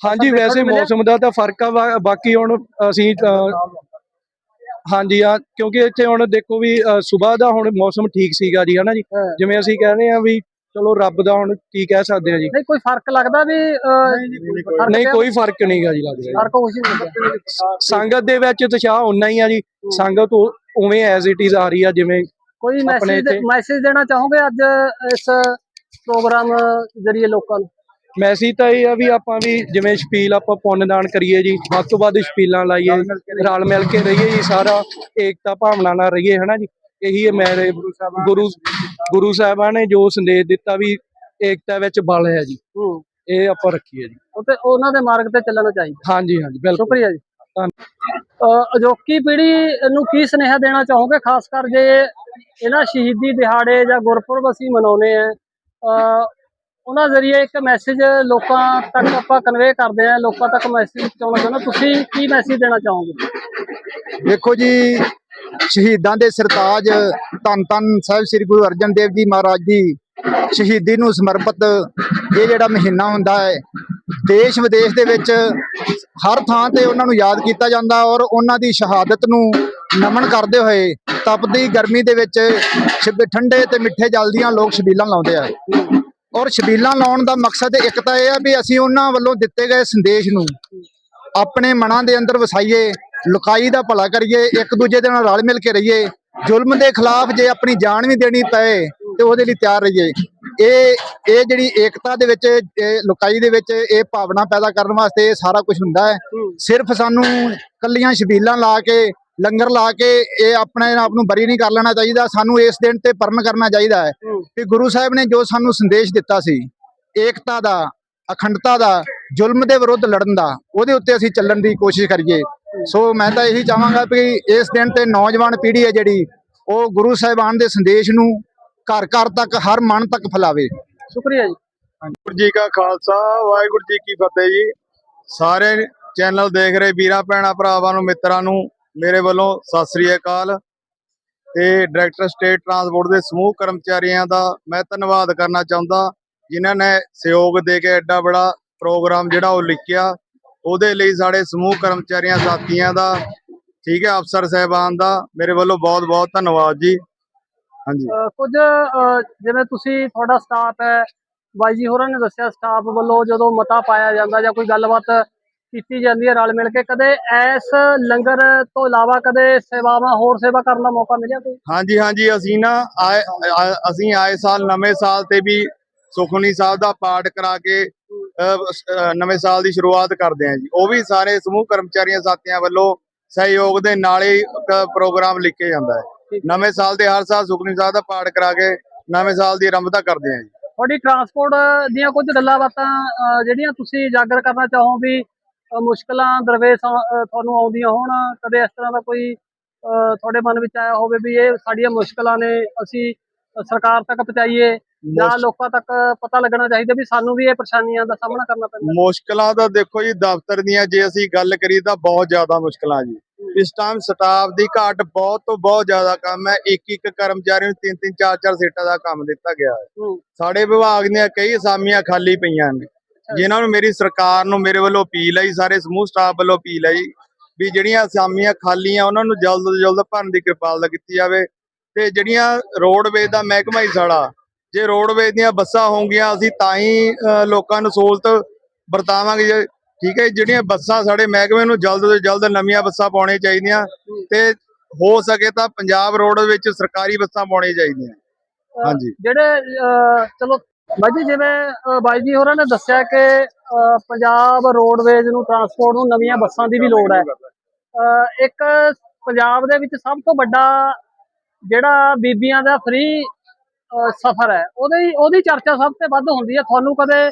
D: ਹਾਂਜੀ ਵੈਸੇ? ਮੌਸਮ ਦਾ ਤਾਂ ਫ਼ਰਕ ਆ ਬਾਕੀ ਹੁਣ ਅਸੀਂ ਹਾਂਜੀ ਆ ਕਿਉਂਕਿ ਇੱਥੇ ਹੁਣ ਦੇਖੋ ਵੀ ਸਵੇਰ ਦਾ ਹੁਣ ਮੌਸਮ ਠੀਕ ਸੀਗਾ ਜੀ ਹਨਾ ਜੀ। ਜਿਵੇਂ ਅਸੀਂ ਕਹਿੰਦੇ ਆ ਵੀ ਚਲੋ ਰੱਬ ਦਾ ਹੁਣ ਕੀ ਕਹਿ ਸਕਦੇ ਆ ਜੀ?
A: ਨਹੀਂ ਕੋਈ ਫ਼ਰਕ ਲੱਗਦਾ ਵੀ
D: ਨਹੀਂ? ਕੋਈ ਫ਼ਰਕ ਨਹੀਂਗਾ ਜੀ ਲੱਗਦਾ
A: ਫ਼ਰਕ ਕੁਛ ਨਹੀਂ।
D: ਸੰਗਤ ਦੇ ਵਿੱਚ ਉਤਸ਼ਾਹ ਉਨਾ ਹੀ ਆ ਜੀ। ਸੰਗਤ ਉਵੇਂ ਐਜ਼ ਇਟ ਇਜ਼ ਆ ਰਹੀ ਆ ਜਿਵੇਂ
A: ਕੋਈ ਮੈਸੇਜ ਮੈਸੇਜ ਦੇਣਾ ਚਾਹੋਗੇ ਅੱਜ ਇਸ ਪ੍ਰੋਗਰਾਮ ਜਰੀਏ ਲੋਕਾਂ ਨੂੰ?
D: ਮੈਸੇਜ ਤਾਂ ਇਹ ਆ ਵੀ ਆਪਾਂ ਵੀ ਜਿਵੇਂ ਛਪੀਲ ਆਪਾਂ ਪੁੰਨ ਦਾਨ ਕਰੀਏ ਜੀ ਵੱਧ ਤੋਂ ਵੱਧ ਛਪੀਲਾਂ ਲਾਈਏ ਰਲ ਮਿਲ ਕੇ ਰਹੀਏ। ਜੀ ਸਾਰਾ ਏਕਤਾ ਭਾਵਨਾ ਨਾਲ ਰਹੀਏ ਹਨਾ ਜੀ? ਇਹੀ ਹੈ ਮੇਰੇ ਗੁਰੂ ਗੁਰੂ ਸਾਹਿਬਾਨ ਨੇ ਜੋ ਸੰਦੇਸ਼ ਦਿੱਤਾ ਵੀ ਏਕਤਾ ਵਿੱਚ ਬਲ ਹੈ ਜੀ। ਇਹ ਆਪਾਂ ਰੱਖੀਏ ਜੀ।
A: ਉਹ ਤੇ ਉਹਨਾਂ ਦੇ ਮਾਰਗ ਤੇ ਚੱਲਣਾ ਚਾਹੀਦਾ।
D: ਹਾਂਜੀ ਹਾਂਜੀ ਬਿਲਕੁਲ।
A: ਸ਼ੁਕਰੀਆ ਜੀ। ਅਜੋਕੀ ਪੀੜ੍ਹੀ ਨੂੰ ਕੀ ਸੁਨੇਹਾ ਦੇਣਾ ਚਾਹੋਗੇ ਖਾਸ ਕਰ ਜੇ ਇਹਨਾਂ ਸ਼ਹੀਦੀ ਦਿਹਾੜੇ ਜਾਂ ਗੁਰਪੁਰਬ ਅਸੀਂ ਮਨਾਉਨੇ ਆ ਉਹਨਾਂ ਜ਼ਰੀਏ ਇੱਕ ਮੈਸੇਜ ਲੋਕਾਂ ਤੱਕ ਆਪਾਂ ਕਨਵੇ ਕਰਦੇ ਆ ਲੋਕਾਂ ਤੱਕ ਮੈਸੇਜ ਪਹੁੰਚਾਉਣਾ ਚਾਹੁੰਦੇ। ਤੁਸੀਂ ਕੀ ਮੈਸੇਜ ਦੇਣਾ ਚਾਹੋਗੇ?
E: ਦੇਖੋ ਜੀ, ਸ਼ਹੀਦਾਂ ਦੇ ਸਰਤਾਜ ਧੰਨ ਧੰਨ ਸਾਹਿਬ ਸ੍ਰੀ ਗੁਰੂ ਅਰਜਨ ਦੇਵ ਜੀ ਮਹਾਰਾਜ ਦੀ ਸ਼ਹੀਦੀ ਨੂੰ ਸਮਰਪਿਤ ਇਹ ਜਿਹੜਾ ਮਹੀਨਾ ਹੁੰਦਾ ਹੈ, ਦੇਸ਼ ਵਿਦੇਸ਼ ਦੇ ਵਿੱਚ ਹਰ ਥਾਂ ਤੇ ਉਹਨਾਂ ਨੂੰ ਯਾਦ ਕੀਤਾ ਜਾਂਦਾ ਔਰ ਉਹਨਾਂ ਦੀ ਸ਼ਹਾਦਤ ਨੂੰ ਨਮਨ ਕਰਦੇ ਹੋਏ ਤਪਦੀ ਗਰਮੀ ਦੇ ਵਿੱਚ ਛਿਬ- ਠੰਡੇ ਤੇ ਮਿੱਠੇ ਜਲ ਦੀਆਂ ਲੋਕ ਛਬੀਲਾਂ ਲਾਉਂਦੇ ਆ। ਔਰ ਛਬੀਲਾਂ ਲਾਉਣ ਦਾ ਮਕਸਦ ਇੱਕ ਤਾਂ ਇਹ ਆ ਵੀ ਅਸੀਂ ਉਹਨਾਂ ਵੱਲੋਂ ਦਿੱਤੇ ਗਏ ਸੰਦੇਸ਼ ਨੂੰ ਆਪਣੇ ਮਨਾਂ ਦੇ ਅੰਦਰ ਵਸਾਈਏ ਲੁਕਾਈ ਦਾ ਭਲਾ ਕਰੀਏ ਇੱਕ ਦੂਜੇ ਦੇ ਨਾਲ ਰਲ ਮਿਲ ਕੇ ਰਹੀਏ ਜ਼ੁਲਮ ਦੇ ਖਿਲਾਫ ਜੇ ਆਪਣੀ ਜਾਨ ਵੀ ਦੇਣੀ ਪਏ ਤੇ ਉਹਦੇ ਲਈ ਤਿਆਰ ਰਹੀਏ। ਇਹ ਇਹ ਜਿਹੜੀ ਏਕਤਾ ਦੇ ਵਿੱਚ ਲੁਕਾਈ ਦੇ ਵਿੱਚ ਇਹ ਭਾਵਨਾ ਪੈਦਾ ਕਰਨ ਵਾਸਤੇ ਇਹ ਸਾਰਾ ਕੁਝ ਹੁੰਦਾ ਹੈ। ਸਿਰਫ ਸਾਨੂੰ ਕੱਲੀਆਂ ਛਬੀਲਾਂ ਲਾ ਕੇ ਲੰਗਰ ਲਾ ਕੇ ਇਹ ਆਪਣੇ ਆਪ ਨੂੰ ਬਰੀ ਨਹੀਂ ਕਰ ਲੈਣਾ ਚਾਹੀਦਾ। ਸਾਨੂੰ ਇਸ ਦਿਨ ਤੇ ਪਰਨ ਕਰਨਾ ਚਾਹੀਦਾ ਹੈ ਕਿ ਗੁਰੂ ਸਾਹਿਬ ਨੇ ਜੋ ਸਾਨੂੰ ਸੰਦੇਸ਼ ਦਿੱਤਾ ਸੀ ਏਕਤਾ ਦਾ ਅਖੰਡਤਾ ਦਾ ਜ਼ੁਲਮ ਦੇ ਵਿਰੁੱਧ ਲੜਨ ਦਾ ਉਹਦੇ ਉੱਤੇ ਅਸੀਂ ਚੱਲਣ ਦੀ ਕੋਸ਼ਿਸ਼ ਕਰੀਏ। ਸੋ ਮੈਂ ਤਾਂ ਇਹੀ ਚਾਹਾਂਗਾ ਵੀ ਇਸ ਦਿਨ ਤੇ ਨੌਜਵਾਨ ਪੀੜ੍ਹੀ ਹੈ ਜਿਹੜੀ ਉਹ ਗੁਰੂ ਸਾਹਿਬਾਨ ਦੇ ਸੰਦੇਸ਼ ਨੂੰ ਘਰ ਘਰ ਤੱਕ ਹਰ ਮਨ ਤੱਕ ਫੈਲਾਵੇ।
A: ਸ਼ੁਕਰੀਆ ਜੀ।
B: ਵਾਹਿਗੁਰੂ ਜੀ ਕਾ ਖਾਲਸਾ ਵਾਹਿਗੁਰੂ ਜੀ ਕੀ ਫਤਿਹ ਜੀ। ਸਾਰੇ ਚੈਨਲ ਦੇਖ ਰਹੇ ਵੀਰਾਂ ਭੈਣਾਂ ਭਰਾਵਾਂ ਨੂੰ ਮਿੱਤਰਾਂ ਨੂੰ ਮੇਰੇ ਵੱਲੋਂ ਸਤਿ ਸ੍ਰੀ ਅਕਾਲ ਤੇ ਡਾਇਰੈਕਟਰ ਸਟੇਟ ਟਰਾਂਸਪੋਰਟ ਦੇ ਸਮੂਹ ਕਰਮਚਾਰੀਆਂ ਦਾ ਮੈਂ ਧੰਨਵਾਦ ਕਰਨਾ ਚਾਹੁੰਦਾ, ਜਿਨ੍ਹਾਂ ਨੇ ਸਹਿਯੋਗ ਦੇ ਕੇ ਐਡਾ ਬੜਾ ਪ੍ਰੋਗਰਾਮ ਜਿਹੜਾ ਉਹ ਲਿਖਿਆ। ਉਹਦੇ ਲਈ ਸਾਡੇ ਸਮੂਹ ਕਰਮਚਾਰੀਆਂ ਸਾਥੀਆਂ ਦਾ, ਠੀਕ ਹੈ, ਅਫਸਰ ਸਹਿਬਾਨ ਦਾ ਮੇਰੇ ਵੱਲੋਂ ਬਹੁਤ ਬਹੁਤ ਧੰਨਵਾਦ ਜੀ। ਹਾਂਜੀ।
A: ਕੁਝ ਜਿਵੇਂ ਤੁਸੀਂ ਤੁਹਾਡਾ ਸਟਾਫ ਹੈ, ਬਾਈ ਜੀ ਹੋਰਾਂ ਨੇ ਦੱਸਿਆ ਸਟਾਫ ਵੱਲੋਂ ਜਦੋਂ ਮਤਾ ਪਾਇਆ ਜਾਂਦਾ ਜਾਂ ਕੋਈ ਗੱਲਬਾਤ ਕੀਤੀ ਜਾਂਦੀ ਹੈ ਰਲ ਮਿਲ ਕੇ। ਕਦੇ ਐਸ ਲੰਗਰ ਤੋਂ ਇਲਾਵਾ ਕਦੇ ਸੇਵਾਵਾਂ ਹੋਰ ਸੇਵਾ ਕਰਨ ਦਾ ਮੌਕਾ ਮਿਲਿਆ ਕੋਈ?
B: ਹਾਂਜੀ ਹਾਂਜੀ ਅਸੀਂ ਨਾ ਆ- ਅਸੀਂ ਆਏ ਸਾਲ ਨਵੇਂ ਸਾਲ ਤੇ ਵੀ ਸੁਖਮਨੀ ਸਾਹਿਬ ਦਾ ਪਾਠ ਕਰਾ ਕੇ ਨਵੇਂ ਸਾਲ ਦੀ ਸ਼ੁਰੂਆਤ ਕਰਦੇ ਹਾਂ ਜੀ। ਉਹ ਵੀ ਸਾਰੇ ਸਮੂਹ ਕਰਮਚਾਰੀਆਂ ਸਾਥੀਆਂ ਵੱਲੋਂ ਸਹਿਯੋਗ ਦੇ ਨਾਲ ਹੀ ਇੱਕ ਪ੍ਰੋਗਰਾਮ ਲਿਖਿਆ ਜਾਂਦਾ ਹੈ। ਨਵੇਂ ਸਾਲ ਦੇ ਹਰ ਸਾਲ ਸੁਖਮਨੀ ਸਾਹਿਬ ਦਾ ਪਾਠ ਕਰਾ ਕੇ ਨਵੇਂ ਸਾਲ ਦੀ ਆਰੰਭਤਾ ਕਰਦੇ ਹਾਂ ਜੀ।
A: ਤੁਹਾਡੀ ਟਰਾਂਸਪੋਰਟ ਦੀਆਂ ਕੁਝ ਗੱਲਾਂ ਬਾਤਾਂ ਜਿਹੜੀਆਂ ਤੁਸੀਂ ਉਜਾਗਰ ਕਰਨਾ ਚਾਹੋ ਵੀ ਮੁਸ਼ਕਲਾਂ ਦਰਵੇਸ਼ ਤੁਹਾਨੂੰ ਆਉਂਦੀਆਂ ਹੋਣ। ਕਦੇ ਇਸ ਤਰ੍ਹਾਂ ਦਾ ਕੋਈ ਤੁਹਾਡੇ ਮਨ ਵਿੱਚ ਆਇਆ ਹੋਵੇ ਵੀ ਇਹ ਸਾਡੀਆਂ ਮੁਸ਼ਕਲਾਂ ਨੇ ਅਸੀਂ ਸਰਕਾਰ ਤੱਕ ਪਹੁੰਚਾਈਏ। ਜਾਂ ਲੋਕਾਂ ਤੱਕ ਪਤਾ ਲੱਗਣਾ ਚਾਹੀਦਾ ਵੀ ਸਾਨੂੰ ਵੀ ਇਹ ਪਰੇਸ਼ਾਨੀਆਂ ਦਾ ਸਾਹਮਣਾ ਕਰਨਾ ਪੈਂਦਾ।
B: ਮੁਸ਼ਕਲਾਂ ਤਾਂ ਦੇਖੋ ਜੀ ਦਫ਼ਤਰ ਦੀਆਂ ਜੇ ਅਸੀਂ ਗੱਲ ਕਰੀਏ ਤਾਂ ਬਹੁਤ ਜ਼ਿਆਦਾ ਮੁਸ਼ਕਲਾਂ ਜੀ। ਇਸ ਟਾਈਮ ਸਟਾਫ ਦੀ ਘਾਟ ਬਹੁਤ ਤੋਂ ਬਹੁਤ ਜ਼ਿਆਦਾ ਕੰਮ ਹੈ। ਇੱਕ ਇੱਕ ਕਰਮਚਾਰੀ ਨੂੰ ਤਿੰਨ ਤਿੰਨ ਚਾਰ ਚਾਰ ਸੀਟਾਂ ਦਾ ਕੰਮ ਦਿੱਤਾ ਗਿਆ ਹੂੰ। ਸਾਡੇ ਵਿਭਾਗ ਦੀਆਂ ਕਈ ਅਸਾਮੀਆਂ ਖਾਲੀ ਪਈਆਂ ਨੇ। ਜਿਨ੍ਹਾਂ ਨੂੰ ਮੇਰੀ ਸਰਕਾਰ ਨੂੰ ਮੇਰੇ ਵੱਲੋਂ ਅਪੀਲ ਹੈ ਸਾਰੇ ਸਮੂਹ ਸਟਾਫ ਵੱਲੋਂ ਅਪੀਲ ਹੈ ਵੀ ਜਿਹੜੀਆਂ ਅਸਾਮੀਆਂ ਖਾਲੀਆਂ ਉਹਨਾਂ ਨੂੰ ਜਲਦ ਤੋਂ ਜਲਦ ਭਰਨ ਦੀ ਕਿਰਪਾਲਤਾ ਕੀਤੀ ਜਾਵੇ ਤੇ ਜਿਹੜੀਆਂ ਰੋਡਵੇਜ਼ ਦਾ ਮਹਿਕਮਾ ਹੀ ਸਾਡਾ ਜੇ ਰੋਡਵੇਜ਼ ਦੀਆਂ ਬੱਸਾਂ ਹੋਣਗੀਆਂ ਅਸੀਂ ਤਾਂ ਹੀ ਲੋਕਾਂ ਨੂੰ ਸਹੂਲਤ ਵਰਤਾਵਾਂਗੇ ਜੇ। ਠੀਕ ਹੈ ਜਿਹੜੀਆਂ ਬੱਸਾਂ ਸਾਡੇ ਮਹਿਕਮੇ ਨੂੰ ਜਲਦ ਤੋਂ ਜਲਦ ਨਵੀਆਂ ਬੱਸਾਂ ਪਾਉਣੀਆਂ ਚਾਹੀਦੀਆਂ ਤੇ ਹੋ ਸਕੇ ਤਾਂ ਪੰਜਾਬ ਰੋਡ ਵਿੱਚ ਸਰਕਾਰੀ ਬੱਸਾਂ ਪਾਉਣੀਆਂ ਚਾਹੀਦੀਆਂ। ਹਾਂਜੀ।
A: ਜਿਹੜੇ ਚਲੋ ਬਾਈ ਜੀ, ਜਿਵੇਂ ਬਾਈ ਜੀ ਹੋਰਾਂ ਨੇ ਦੱਸਿਆ ਕਿ ਪੰਜਾਬ ਰੋਡਵੇਜ਼ ਨੂੰ ਟਰਾਂਸਪੋਰਟ ਨੂੰ ਨਵੀਆਂ ਬੱਸਾਂ ਦੀ ਵੀ ਲੋੜ ਹੈ। ਇੱਕ ਪੰਜਾਬ ਦੇ ਵਿੱਚ ਸਭ ਤੋਂ ਵੱਡਾ ਜਿਹੜਾ ਬੀਬੀਆਂ ਦਾ ਫ੍ਰੀ ਸਫ਼ਰ ਹੈ, ਉਹਦੀ ਉਹਦੀ ਚਰਚਾ ਸਭ ਤੋਂ ਵੱਧ ਹੁੰਦੀ ਹੈ। ਤੁਹਾਨੂੰ ਕਦੇ